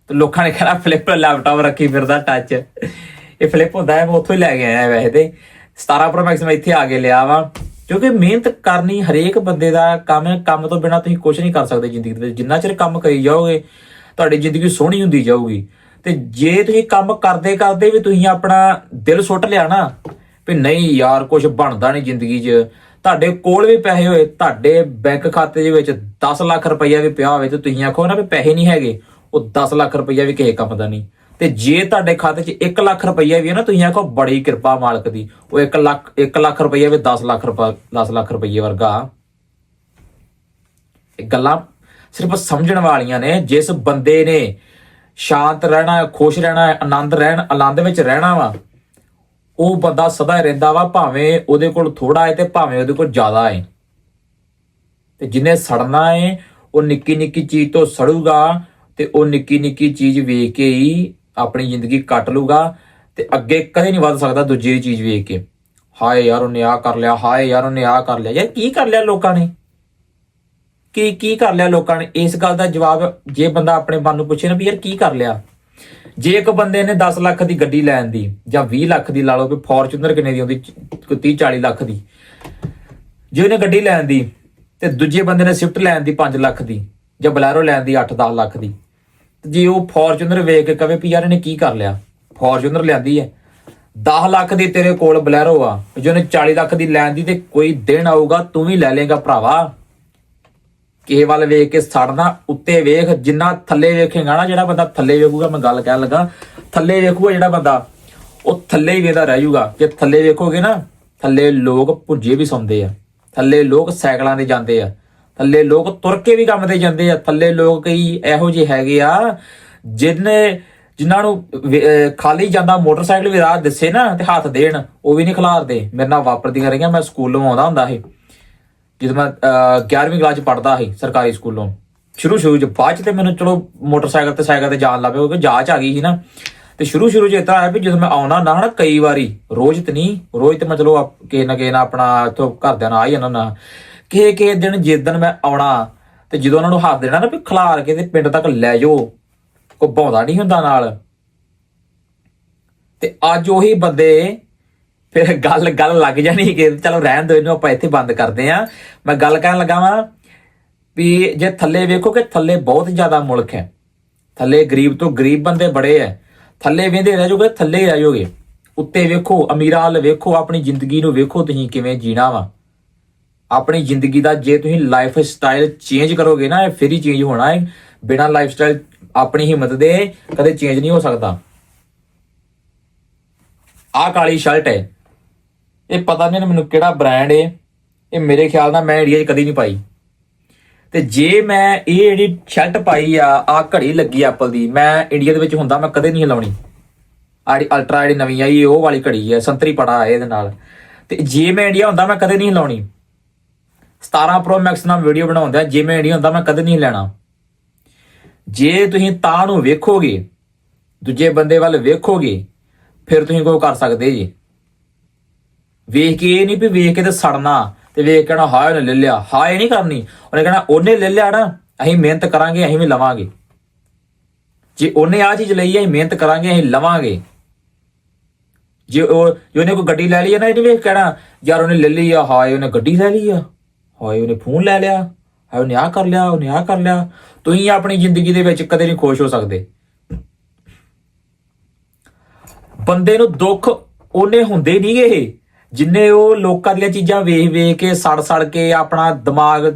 ਤੇ ਲੋਕਾਂ ਨੇ ਕਹਿਣਾ ਫਲਿੱਪ ਲੈਪਟਾਪ ਰੱਖੀ ਫਿਰਦਾ ਟੱਚ ਇਹ ਫਲਿੱਪ ਹੁੰਦਾ ਹੈ ਮੈਂ ਉੱਥੋਂ ਹੀ ਲੈ ਕੇ ਆਇਆ ਵੈਸੇ ਤੇ। 17 Pro Max ਮੈਂ ਇੱਥੇ ਆ ਕੇ ਲਿਆ ਵਾ। ਕਿਉਂਕਿ ਮਿਹਨਤ ਕਰਨੀ ਹਰੇਕ ਬੰਦੇ ਦਾ ਕੰਮ ਹੈ ਕੰਮ ਤੋਂ ਬਿਨਾ ਤੁਸੀਂ ਕੁਝ ਨਹੀਂ ਕਰ ਸਕਦੇ ਜ਼ਿੰਦਗੀ ਦੇ ਵਿੱਚ। ਜਿੰਨਾ ਚਿਰ ਕੰਮ ਕਰੀ ਜਾਓਗੇ, ਤੁਹਾਡੀ ਜ਼ਿੰਦਗੀ ਸੋਹਣੀ ਹੁੰਦੀ ਜਾਊਗੀ। ਤੇ ਜੇ ਤੁਸੀਂ ਕੰਮ ਕਰਦੇ ਕਰਦੇ ਵੀ ਤੁਸੀਂ ਆਪਣਾ ਦਿਲ ਸੁੱਟ ਲਿਆ ਨਾ, ਵੀ ਨਹੀਂ ਯਾਰ ਕੁਝ ਬਣਦਾ ਨਹੀਂ ਜ਼ਿੰਦਗੀ 'ਚ, ਤੁਹਾਡੇ ਕੋਲ ਵੀ ਪੈਸੇ ਹੋਏ, ਤੁਹਾਡੇ ਬੈਂਕ ਖਾਤੇ ਦੇ ਵਿੱਚ 10 ਲੱਖ ਰੁਪਈਆ ਵੀ ਪਿਆ ਹੋਵੇ ਤੇ ਤੁਸੀਂ ਆਖੋ ਨਾ ਵੀ ਪੈਸੇ ਨਹੀਂ ਹੈਗੇ, ਉਹ 10 ਲੱਖ ਰੁਪਈਆ ਵੀ ਕਿਸੇ ਕੰਮ ਦਾ ਨਹੀਂ। ਤੇ ਜੇ ਤੁਹਾਡੇ ਖਾਤੇ 'ਚ 1 ਲੱਖ ਰੁਪਈਆ ਵੀ ਹੈ ਨਾ, ਤੁਸੀਂ ਆਖੋ ਬੜੀ ਕਿਰਪਾ ਮਾਲਕ ਦੀ, ਉਹ 1 ਲੱਖ 1 ਲੱਖ ਰੁਪਈਆ ਵੀ 10 ਲੱਖ ਰੁਪਏ 10 ਲੱਖ ਰੁਪਈਏ ਵਰਗਾ। ਇਹ ਗੱਲਾਂ ਸਿਰਫ ਸਮਝਣ ਵਾਲੀਆਂ ਨੇ, ਜਿਸ ਬੰਦੇ ਨੇ ਸ਼ਾਂਤ ਰਹਿਣਾ, ਖੁਸ਼ ਰਹਿਣਾ, ਆਨੰਦ ਰਹਿਣ, ਆਨੰਦ ਵਿੱਚ ਰਹਿਣਾ ਵਾ, ਉਹ ਬੰਦਾ ਸਦਾ ਹੀ ਰਹਿੰਦਾ ਵਾ, ਭਾਵੇਂ ਉਹਦੇ ਕੋਲ ਥੋੜਾ ਹੈ ਤੇ ਭਾਵੇਂ ਉਹਦੇ ਕੋਲ ਜ਼ਿਆਦਾ ਹੈ। ਤੇ ਜਿਹਨੇ ਸੜਨਾ ਹੈ, ਉਹ ਨਿੱਕੀ ਨਿੱਕੀ ਚੀਜ਼ ਤੋਂ ਸੜੂਗਾ ਤੇ ਉਹ ਨਿੱਕੀ ਨਿੱਕੀ ਚੀਜ਼ ਵੇਖ ਕੇ ਹੀ ਆਪਣੀ ਜ਼ਿੰਦਗੀ ਕੱਟ ਲੂਗਾ ਤੇ ਅੱਗੇ ਕਦੇ ਨਹੀਂ ਵੱਧ ਸਕਦਾ ਦੂਜੀ ਚੀਜ਼ ਵੇਖ ਕੇ। ਹਾਏ ਯਾਰ, ਉਹਨੇ ਆ ਕਰ ਲਿਆ, ਹਾਏ ਯਾਰ, ਉਹਨੇ ਆ ਕਰ ਲਿਆ। ਯਾਰ, ਕੀ ਕਰ ਲਿਆ ਲੋਕਾਂ ਨੇ? ਕੀ ਕੀ ਕਰ ਲਿਆ ਲੋਕਾਂ ਨੇ? ਇਸ ਗੱਲ ਦਾ ਜਵਾਬ ਜੇ ਬੰਦਾ ਆਪਣੇ ਮਨ ਨੂੰ ਪੁੱਛੇ ਨਾ ਵੀ ਯਾਰ ਕੀ ਕਰ ਲਿਆ? ਜੇ ਇੱਕ ਬੰਦੇ ਨੇ 10 ਲੱਖ ਦੀ ਗੱਡੀ ਲੈਣ ਦੀ ਜਾਂ 20 ਲੱਖ ਦੀ ਲਾ ਲਓ ਵੀ ਫੋਰਚੂਨਰ ਕਿੰਨੇ ਦੀ ਆਉਂਦੀ? 30 40 ਲੱਖ ਦੀ। ਜੇ ਉਹਨੇ ਗੱਡੀ ਲੈਣ ਦੀ ਤੇ ਦੂਜੇ ਬੰਦੇ ਨੇ ਸਵਿਫਟ ਲੈਣ ਦੀ 5 ਲੱਖ ਦੀ ਜਾਂ ਬਲੈਰੋ ਲੈਣ ਦੀ 8-10 ਲੱਖ ਦੀ। ਜੇ ਉਹ ਫੋਰਚੂਨਰ ਵੇਖ ਕੇ ਕਵੇ ਵੀ ਯਾਰ ਇਹਨੇ ਕੀ ਕਰ ਲਿਆ? ਫੋਰਚੂਨਰ ਲਿਆਂਦੀ ਹੈ। 10 ਲੱਖ ਦੀ ਤੇਰੇ ਕੋਲ ਬਲੈਰੋ ਆ। ਜੇ ਉਹਨੇ 40 ਲੱਖ ਦੀ ਲੈਣ ਦੀ ਤੇ ਕੋਈ ਦਿਨ ਆਊਗਾ, ਤੂੰ ਵੀ ਲੈ ਲੇਗਾ ਭਰਾਵਾ। ਕੇ ਵੱਲ ਵੇਖ ਕੇ ਸੜਨਾ ਉੱਤੇ ਵੇਖ, ਜਿੰਨਾ ਥੱਲੇ ਵੇਖੇਗਾ ਨਾ, ਜਿਹੜਾ ਬੰਦਾ ਥੱਲੇ ਵੇਖੂਗਾ, ਮੈਂ ਗੱਲ ਕਹਿਣ ਲੱਗਾ, ਥੱਲੇ ਵੇਖੂਗਾ ਜਿਹੜਾ ਬੰਦਾ, ਉਹ ਥੱਲੇ ਹੀ ਵੇਦਾ ਰਹਿ ਜਾਊਗਾ। ਜੇ ਥੱਲੇ ਵੇਖੋਗੇ ਨਾ, ਥੱਲੇ ਲੋਕ ਭੁੱਜੇ ਵੀ ਸੌਂਦੇ ਆ। ਥੱਲੇ ਲੋਕ ਸਾਈਕਲਾਂ ਤੇ ਜਾਂਦੇ ਆ। ਥੱਲੇ ਲੋਕ ਤੁਰ ਕੇ ਵੀ ਕੰਮ ਤੇ ਜਾਂਦੇ ਆ। ਥੱਲੇ ਲੋਕ ਕਈ ਇਹੋ ਜਿਹੇ ਹੈਗੇ ਆ ਜਿਨਨੇ ਜਿਨ੍ਹਾਂ ਨੂੰ ਖਾਲੀ ਜਾਂਦਾ ਮੋਟਰਸਾਈਕਲ ਵੀ ਰਾਹ ਦਿਸੇ ਨਾ, ਤੇ ਹੱਥ ਦੇਣ, ਉਹ ਵੀ ਨਹੀਂ ਖਿਲਾਰਦੇ। ਮੇਰੇ ਨਾਲ ਵਾਪਰਦੀਆਂ ਰਹੀਆਂ, ਮੈਂ ਸਕੂਲੋਂ ਆਉਂਦਾ ਹੁੰਦਾ ਸੀ। ਜਦੋਂ ਮੈਂ ਅਹ, 11ਵੀਂ ਕਲਾਸ ਚ ਪੜਦਾ ਸੀ ਸਰਕਾਰੀ ਸਕੂਲੋਂ। ਸ਼ੁਰੂ ਸ਼ੁਰੂ ਚ ਬਾਅਦ ਚ ਤੇ ਮੈਨੂੰ ਚਲੋ ਮੋਟਰਸਾਈਕਲ ਤੇ ਸਾਈਕਲ ਤੇ ਜਾਣ ਲੱਗ ਪਿਆ ਕਿਉਂਕਿ ਜਾਂਚ ਆ ਗਈ ਸੀ ਨਾ। ਤੇ ਸ਼ੁਰੂ ਸ਼ੁਰੂ ਚ ਇਤਾਂ ਆਇਆ ਵੀ ਜਦੋਂ ਮੈਂ ਆਉਣਾ ਨਾ ਨਾ ਕਈ ਵਾਰੀ ਰੋਜ਼ ਤੇ ਨਹੀਂ ਰੋਜ਼ ਤੇ ਮੈਂ ਚਲੋ ਕਿਸੇ ਨਾ ਕਿਸੇ ਨਾਲ ਆਪਣਾ ਇੱਥੋਂ ਘਰਦਿਆਂ ਨਾਲ ਆ ਹੀ ਜਾਂਦਾ ਨਾ ਕਿਸੇ ਕਿਸੇ ਦਿਨ ਜਿਸ ਦਿਨ ਮੈਂ ਆਉਣਾ ਤੇ ਜਦੋਂ ਉਹਨਾਂ ਨੂੰ ਹੱਥ ਦੇਣਾ ਨਾ ਵੀ ਖਲਾਰ ਕੇ ਤੇ ਪਿੰਡ ਤੱਕ ਲੈ ਜਾਓ ਕੋ ਭੌਂਦਾ ਨਹੀਂ ਹੁੰਦਾ ਨਾਲ। ਤੇ ਅੱਜ ਉਹੀ ਬੰਦੇ ਫਿਰ ਗੱਲ ਗੱਲ ਲੱਗ ਜਾਣੀ ਕਿ ਚਲੋ ਰਹਿਣ ਦਿਓ ਇਹਨੂੰ, ਆਪਾਂ ਇੱਥੇ ਬੰਦ ਕਰਦੇ ਆਂ ਮੈਂ ਗੱਲ ਕਰਨ ਲੱਗਾ ਵਾਂ ਵੀ ਜੇ ਥੱਲੇ ਵੇਖੋ ਕਿ ਥੱਲੇ ਬਹੁਤ ਜ਼ਿਆਦਾ ਮੁਲਕ ਹੈ। ਥੱਲੇ ਗਰੀਬ ਤੋਂ ਗਰੀਬ ਬੰਦੇ ਬੜੇ ਐ ਥੱਲੇ ਵੇਂਦੇ ਰਹਿ ਜਾਓਗੇ, ਥੱਲੇ ਹੀ ਰਹਿ ਜਾਓਗੇ। ਉੱਤੇ ਵੇਖੋ, ਅਮੀਰਾਂ ਵੱਲ ਵੇਖੋ, ਆਪਣੀ ਜ਼ਿੰਦਗੀ ਨੂੰ ਵੇਖੋ ਤੁਸੀਂ ਕਿਵੇਂ ਜੀਣਾ ਵਾ। ਆਪਣੀ ਜ਼ਿੰਦਗੀ ਦਾ ਜੇ ਤੁਸੀਂ ਲਾਈਫ ਸਟਾਈਲ ਚੇਂਜ ਕਰੋਗੇ ਨਾ, ਇਹ ਫਿਰ ਹੀ ਚੇਂਜ ਹੋਣਾ ਹੈ। ਬਿਨਾ ਲਾਈਫ ਸਟਾਈਲ ਆਪਣੀ ਹਿੰਮਤ ਦੇ ਕਦੇ ਚੇਂਜ ਨਹੀਂ ਹੋ ਸਕਦਾ। ਆਹ ਕਾਲੀ ਸ਼ਰਟ ਹੈ। ਇਹ ਪਤਾ ਨਹੀਂ ਮੈਨੂੰ ਕਿਹੜਾ ਬ੍ਰਾਂਡ ਏ ਇਹ ਮੇਰੇ ਖਿਆਲ ਨਾਲ ਮੈਂ ਇੰਡੀਆ 'ਚ ਕਦੀ ਨਹੀਂ ਪਾਈ। ਤੇ ਜੇ ਮੈਂ ਇਹ ਜਿਹੜੀ ਸ਼ਰਟ ਪਾਈ ਆ ਆ ਘੜੀ ਲੱਗੀ ਐਪਲ ਦੀ, ਮੈਂ ਇੰਡੀਆ ਦੇ ਵਿੱਚ ਹੁੰਦਾ, ਮੈਂ ਕਦੇ ਨਹੀਂ ਲਾਉਣੀ ਆੜੀ ਅਲਟਰਾ ਜਿਹੜੀ ਨਵੀਂ ਆਈ ਉਹ ਵਾਲੀ ਘੜੀ ਹੈ ਸੰਤਰੀ ਪੜਾ ਇਹਦੇ ਨਾਲ। ਤੇ ਜੇ ਮੈਂ ਇੰਡੀਆ ਹੁੰਦਾ, ਮੈਂ ਕਦੇ ਨਹੀਂ ਲਾਉਣੀ 17 ਪ੍ਰੋ ਮੈਕਸ ਨਾਲ ਵੀਡੀਓ ਬਣਾਉਂਦਾ, ਜੇ ਮੈਂ ਇੰਡੀਆ ਹੁੰਦਾ, ਮੈਂ ਕਦੇ ਨਹੀਂ ਲੈਣਾ। ਜੇ ਤੁਸੀਂ ਤਾਂ ਨੂੰ ਵੇਖੋਗੇ, ਦੂਜੇ ਬੰਦੇ ਵੱਲ ਵੇਖੋਗੇ, ਫਿਰ ਤੁਸੀਂ ਕੋਈ ਕਰ ਸਕਦੇ ਜੀ। ਵੇਖ ਕੇ ਇਹ ਨਹੀਂ ਵੀ ਵੇਖ ਕੇ ਤੇ ਸੜਨਾ ਤੇ ਵੇਖ ਕੇ ਕਹਿਣਾ, ਹਾਏ ਉਹਨੇ ਲੈ ਲਿਆ, ਹਾਏ ਨਹੀਂ ਕਰਨੀ। ਉਹਨੇ ਕਹਿਣਾ, ਉਹਨੇ ਲੈ ਲਿਆ ਨਾ, ਅਸੀਂ ਮਿਹਨਤ ਕਰਾਂਗੇ, ਅਸੀਂ ਵੀ ਲਵਾਂਗੇ। ਜੇ ਉਹਨੇ ਆ ਚੀਜ਼ ਲਈ ਅਸੀਂ ਮਿਹਨਤ ਕਰਾਂਗੇ, ਅਸੀਂ ਲਵਾਂਗੇ। ਜੇ ਉਹ ਜੇ ਉਹਨੇ ਕੋਈ ਗੱਡੀ ਲੈ ਲਈ ਹੈ ਨਾ, ਇਹ ਵੇਖ ਕਹਿਣਾ, ਯਾਰ ਉਹਨੇ ਲੈ ਲਈ ਆ, ਹਾਏ ਉਹਨੇ ਗੱਡੀ ਲੈ ਲਈ ਆ, ਹਾਏ ਉਹਨੇ ਫੋਨ ਲੈ ਲਿਆ, ਹਾਏ ਉਹਨੇ ਆ ਕਰ ਲਿਆ, ਉਹਨੇ ਆ ਕਰ ਲਿਆ। ਤੁਸੀਂ ਆਪਣੀ ਜ਼ਿੰਦਗੀ ਦੇ ਵਿੱਚ ਕਦੇ ਨਹੀਂ ਖੁਸ਼ ਹੋ ਸਕਦੇ। ਬੰਦੇ ਨੂੰ ਦੁੱਖ ਉਹਨੇ ਹੁੰਦੇ ਨਹੀਂ ਇਹ। ਜਿੰਨੇ ਉਹ ਲੋਕਾਂ ਦੀਆਂ ਚੀਜ਼ਾਂ ਵੇਖ ਵੇਖ ਕੇ, ਸੜ ਸੜ ਕੇ ਆਪਣਾ ਦਿਮਾਗ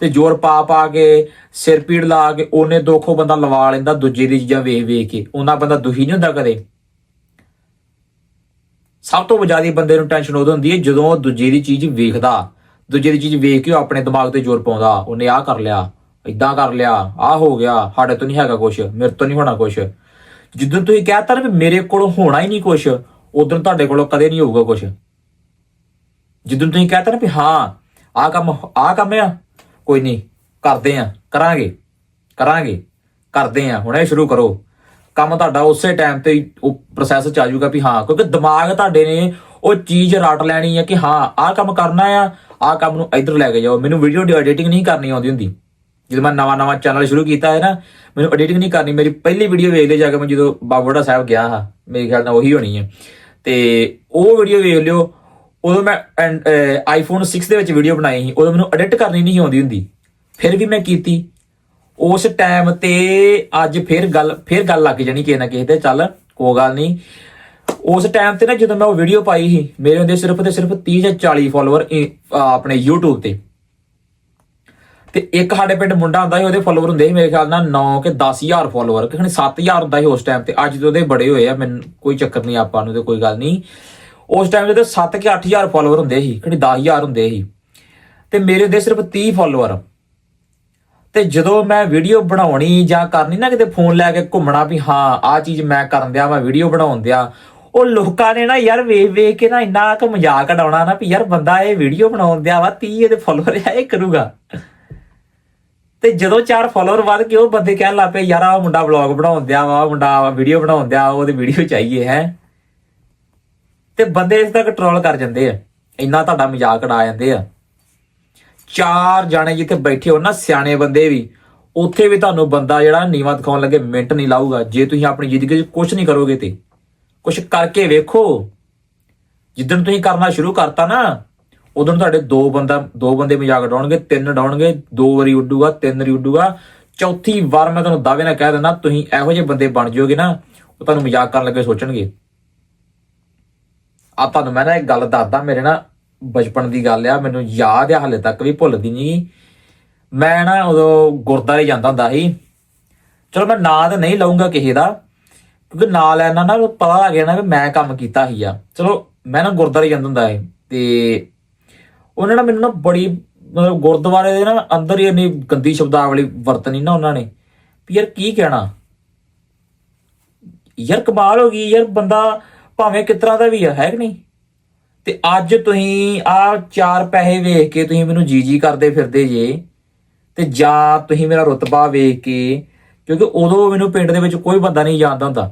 ਤੇ ਜ਼ੋਰ ਪਾ ਪਾ ਕੇ, ਸਿਰ ਪੀੜ ਲਾ ਕੇ, ਉਹਨੇ ਦੁੱਖ ਉਹ ਬੰਦਾ ਲਵਾ ਲੈਂਦਾ ਦੂਜੇ ਦੀ ਚੀਜ਼ਾਂ ਵੇਖ ਵੇਖ ਕੇ। ਉਹਨਾਂ ਬੰਦਾ ਦੁਖੀ ਨਹੀਂ ਹੁੰਦਾ ਕਦੇ। ਸਭ ਤੋਂ ਜ਼ਿਆਦਾ ਬੰਦੇ ਨੂੰ ਟੈਨਸ਼ਨ ਉਦੋਂ ਹੁੰਦੀ ਹੈ ਜਦੋਂ ਉਹ ਦੂਜੇ ਦੀ ਚੀਜ਼ ਵੇਖਦਾ। ਦੂਜੇ ਦੀ ਚੀਜ਼ ਵੇਖ ਕੇ ਉਹ ਆਪਣੇ ਦਿਮਾਗ ਤੇ ਜ਼ੋਰ ਪਾਉਂਦਾ। ਉਹਨੇ ਆਹ ਕਰ ਲਿਆ ਇਦਾਂ ਕਰ ਲਿਆ, ਆਹ ਹੋ ਗਿਆ, ਸਾਡੇ ਤੋਂ ਨਹੀਂ ਹੈਗਾ ਕੁਝ ਮੇਰੇ ਤੋਂ ਨਹੀਂ ਹੋਣਾ ਕੁਝ ਜਿੱਦਣ ਤੁਸੀਂ ਕਹਿਤਾ ਨਾ ਵੀ ਮੇਰੇ ਕੋਲ ਹੋਣਾ ਹੀ ਨਹੀਂ ਕੁਝ ਉਦੋਂ ਤੁਹਾਡੇ ਕੋਲੋਂ ਕਦੇ ਨਹੀਂ ਹੋਊਗਾ ਕੁਝ ਜਿੱਦਣ ਤੁਸੀਂ ਕਹਤਾ ਨਾ ਵੀ ਹਾਂ, ਆਹ ਕੰਮ ਆਹ ਕੰਮ ਆ, ਕੋਈ ਨਹੀਂ, ਕਰਦੇ ਆ, ਕਰਾਂਗੇ ਕਰਾਂਗੇ, ਕਰਦੇ ਆ, ਹੁਣੇ ਸ਼ੁਰੂ ਕਰੋ। ਕੰਮ ਤੁਹਾਡਾ ਉਸੇ ਟਾਈਮ ਤੇ ਉਹ ਪ੍ਰੋਸੈਸ ਚ ਆ ਜਾਊਗਾ ਵੀ ਹਾਂ, ਕਿਉਂਕਿ ਦਿਮਾਗ ਤੁਹਾਡੇ ਨੇ ਉਹ ਚੀਜ਼ ਰੱਟ ਲੈਣੀ ਹੈ ਕਿ ਹਾਂ, ਆਹ ਕੰਮ ਕਰਨਾ ਆ, ਆਹ ਕੰਮ ਨੂੰ ਇੱਧਰ ਲੈ ਕੇ ਜਾਓ। ਮੈਨੂੰ ਵੀਡੀਓ ਐਡੀਟਿੰਗ ਨਹੀਂ ਕਰਨੀ ਆਉਂਦੀ ਹੁੰਦੀ। ਜਦੋਂ ਮੈਂ ਨਵਾਂ ਨਵਾਂ ਚੈਨਲ ਸ਼ੁਰੂ ਕੀਤਾ ਹੈ ਨਾ, ਮੈਨੂੰ ਐਡੀਟਿੰਗ ਨਹੀਂ ਕਰਨੀ। ਮੇਰੀ ਪਹਿਲੀ ਵੀਡੀਓ ਵੇਖ ਲਿਓ ਜਾ ਕੇ ਮੈਂ ਜਦੋਂ ਬਾਬੋੜਾ ਸਾਹਿਬ ਗਿਆ ਹਾਂ, ਮੇਰੇ ਖਿਆਲ ਨਾਲ ਉਹੀ ਹੋਣੀ ਹੈ ਤੇ ਉਹ ਵੀਡੀਓ ਵੇਖ ਲਿਓ ਉਦੋਂ ਮੈਂ ਆਈਫੋਨ 6 ਦੇ ਵਿੱਚ ਵੀਡੀਓ ਬਣਾਈ ਸੀ, ਉਦੋਂ ਮੈਨੂੰ ਐਡਿਟ ਕਰਨੀ ਨਹੀਂ ਆਉਂਦੀ ਹੁੰਦੀ। ਫਿਰ ਵੀ ਮੈਂ ਕੀਤੀ। ਉਸ ਟਾਈਮ ਤੇ ਅੱਜ ਫਿਰ ਗੱਲ ਫਿਰ ਗੱਲ ਲੱਗ ਜਾਣੀ ਕਿਸੇ ਨਾ ਕਿਸੇ ਤੇ, ਚੱਲ, ਕੋਈ ਗੱਲ ਨਹੀਂ। ਉਸ ਟਾਈਮ ਤੇ ਨਾ ਜਦੋਂ ਮੈਂ ਉਹ ਵੀਡੀਓ ਪਾਈ ਸੀ, ਮੇਰੇ ਹੁੰਦੇ ਸਿਰਫ ਤੇ ਸਿਰਫ 30 ਜਾਂ 40 ਫਾਲੋਅਰ ਆਪਣੇ YouTube ਤੇ। ਤੇ ਇੱਕ ਸਾਡੇ ਪਿੰਡ ਮੁੰਡਾ ਹੁੰਦਾ ਸੀ, ਉਹਦੇ ਫਾਲੋਅਰ ਹੁੰਦੇ ਸੀ ਮੇਰੇ ਖਿਆਲ ਨਾਲ 9 ਕਿ 10000 ਫਾਲੋਅਰ ਕਿ 7000 ਹੁੰਦਾ ਸੀ ਉਸ ਟਾਈਮ ਤੇ। ਅੱਜ ਤੇ ਉਹਦੇ ਬੜੇ ਹੋਏ ਆ, ਮੈਨੂੰ ਕੋਈ ਚੱਕਰ ਨਹੀਂ, ਆਪਾਂ ਨੂੰ ਤੇ ਕੋਈ ਗੱਲ ਨਹੀਂ। ਉਸ ਟਾਈਮ ਤੇ 7 ਕਿ 8000 ਫਾਲੋਅਰ ਹੁੰਦੇ ਸੀ ਕਿਹੜੀ 10000 ਹੁੰਦੇ ਸੀ। ਤੇ ਮੇਰੇ ਹੁੰਦੇ ਸਿਰਫ 30 ਫਾਲੋਅਰ ਤੇ ਜਦੋਂ ਮੈਂ ਵੀਡੀਓ ਬਣਾਉਣੀ ਜਾਂ ਕਰਨੀ ਨਾ ਕਿਤੇ ਫੋਨ ਲੈ ਕੇ ਘੁੰਮਣਾ ਵੀ ਹਾਂ, ਆਹ ਚੀਜ਼ ਮੈਂ ਕਰਨ ਦਿਆ, ਮੈਂ ਵੀਡੀਓ ਬਣਾਉਣ ਦਿਆ, ਉਹ ਲੋਕਾਂ ਨੇ ਨਾ ਯਾਰ ਵੇਖ ਵੇਖ ਕੇ ਨਾ ਇੰਨਾ ਕੁ ਮਜ਼ਾਕ ਉਡਾਉਣਾ ਨਾ ਵੀ ਯਾਰ ਬੰਦਾ ਇਹ ਵੀਡੀਓ ਬਣਾਉਣ ਦਿਆ ਵਾ 30 ਇਹਦੇ ਫਾਲੋਅਰ ਆ, ਇਹ ਕਰੂਗਾ। ਤੇ ਜਦੋਂ ਚਾਰ ਫਾਲੋਅਰ ਵੱਧ ਕੇ ਉਹ ਬੰਦੇ ਕਹਿਣ ਲੱਗ ਪਏ, ਯਾਰ ਆਹ ਮੁੰਡਾ ਵਲੌਗ ਬਣਾਉਣ ਦਿਆ ਵਾ, ਆਹ ਮੁੰਡਾ ਵੀਡੀਓ ਬਣਾਉਣ ਦਿਆ, ਉਹਦੇ ਵੀਡੀਓ ਚਾਹੀਏ, ਹੈ? ਤੇ ਬੰਦੇ ਇਸ ਦਾ ਕੰਟਰੋਲ ਕਰ ਜਾਂਦੇ ਆ। ਇੰਨਾ ਤੁਹਾਡਾ ਮਜ਼ਾਕ ਉਡਾ ਜਾਂਦੇ ਆ। ਚਾਰ ਜਾਣੇ ਜਿੱਥੇ ਬੈਠੇ ਹੋ ਨਾ, ਸਿਆਣੇ ਬੰਦੇ ਵੀ, ਉੱਥੇ ਵੀ ਤੁਹਾਨੂੰ ਬੰਦਾ ਜਿਹੜਾ ਨੀਵਾ ਦਿਖਾਉਣ ਲੱਗੇ, ਮਿੰਟ ਨਹੀਂ ਲਾਊਗਾ। ਜੇ ਤੁਸੀਂ ਆਪਣੀ ਜ਼ਿੰਦਗੀ 'ਚ ਕੁਝ ਨਹੀਂ ਕਰੋਗੇ ਤੇ। ਕੁਝ ਕਰਕੇ ਵੇਖੋ। ਜਿੱਦਣ ਤੁਸੀਂ ਕਰਨਾ ਸ਼ੁਰੂ ਕਰਤਾ ਨਾ, ਉਦੋਂ ਤੁਹਾਡੇ ਦੋ ਬੰਦਾ, ਦੋ ਬੰਦੇ ਮਜ਼ਾਕ ਉਡਾਉਣਗੇ, ਤਿੰਨ ਉਡਾਉਣਗੇ, ਦੋ ਵਾਰੀ ਉੱਡੂਗਾ, ਤਿੰਨ ਵਾਰੀ ਉੱਡੂਗਾ। ਚੌਥੀ ਵਾਰ ਮੈਂ ਤੁਹਾਨੂੰ ਦਾਅਵੇ ਨਾਲ ਕਹਿ ਦਿੰਦਾ, ਤੁਸੀਂ ਇਹੋ ਜਿਹੇ ਬੰਦੇ ਬਣ ਜਾਓਗੇ ਨਾ, ਉਹ ਤੁਹਾਨੂੰ ਮਜ਼ਾਕ ਕਰਨ ਲੱਗੇ ਸੋਚਣਗੇ। ਆ ਤੁਹਾਨੂੰ ਮੈਂ ਨਾ ਇੱਕ ਗੱਲ ਦੱਸਦਾ, ਮੇਰੇ ਨਾ ਬਚਪਨ ਦੀ ਗੱਲ ਆ, ਮੈਨੂੰ ਯਾਦ ਆ ਹਲੇ ਤੱਕ ਵੀ ਭੁੱਲਦੀ ਨਹੀਂ ਮੈਂ ਨਾ ਉਦੋਂ ਗੁਰਦਾਰੇ ਜਾਂਦਾ ਹੁੰਦਾ ਸੀ। ਚਲੋ ਮੈਂ ਨਾਂ ਤਾਂ ਨਹੀਂ ਲਵਾਂਗਾ ਕਿਸੇ ਦਾ, ਕਿਉਂਕਿ ਨਾਂ ਲੈਣਾ ਨਾ ਪਤਾ ਲੱਗ ਜਾਣਾ ਵੀ ਮੈਂ ਕੰਮ ਕੀਤਾ ਹੀ ਆ। ਚਲੋ ਮੈਂ ਨਾ ਗੁਰਦਾਰੇ ਜਾਂਦਾ ਹੁੰਦਾ ਸੀ ਤੇ ਉਹਨਾਂ ਨੇ ਮੈਨੂੰ ਨਾ ਬੜੀ ਮਤਲਬ ਗੁਰਦੁਆਰੇ ਦੇ ਨਾ ਅੰਦਰ ਹੀ ਇੰਨੀ ਗੰਦੀ ਸ਼ਬਦਾਵਲੀ ਵਰਤਣੀ ਨਾ ਉਹਨਾਂ ਨੇ, ਵੀ ਯਾਰ ਕੀ ਕਹਿਣਾ? ਯਾਰ ਕਮਾਲ ਹੋ ਗਈ, ਯਾਰ ਬੰਦਾ ਭਾਵੇਂ ਕਿਸ ਤਰ੍ਹਾਂ ਦਾ ਵੀ ਆ, ਹੈ ਕਿ ਨਹੀਂ? ਤੇ ਅੱਜ ਤੁਸੀਂ ਆ ਚਾਰ ਪੈਸੇ ਵੇਖ ਕੇ ਤੁਸੀਂ ਮੈਨੂੰ ਜੀ ਜੀ ਕਰਦੇ ਫਿਰਦੇ ਜੇ, ਤੇ ਜਾਂ ਤੁਸੀਂ ਮੇਰਾ ਰੁਤਬਾ ਵੇਖ ਕੇ, ਕਿਉਂਕਿ ਉਦੋਂ ਮੈਨੂੰ ਪਿੰਡ ਦੇ ਵਿੱਚ ਕੋਈ ਬੰਦਾ ਨਹੀਂ ਜਾਣਦਾ ਹੁੰਦਾ,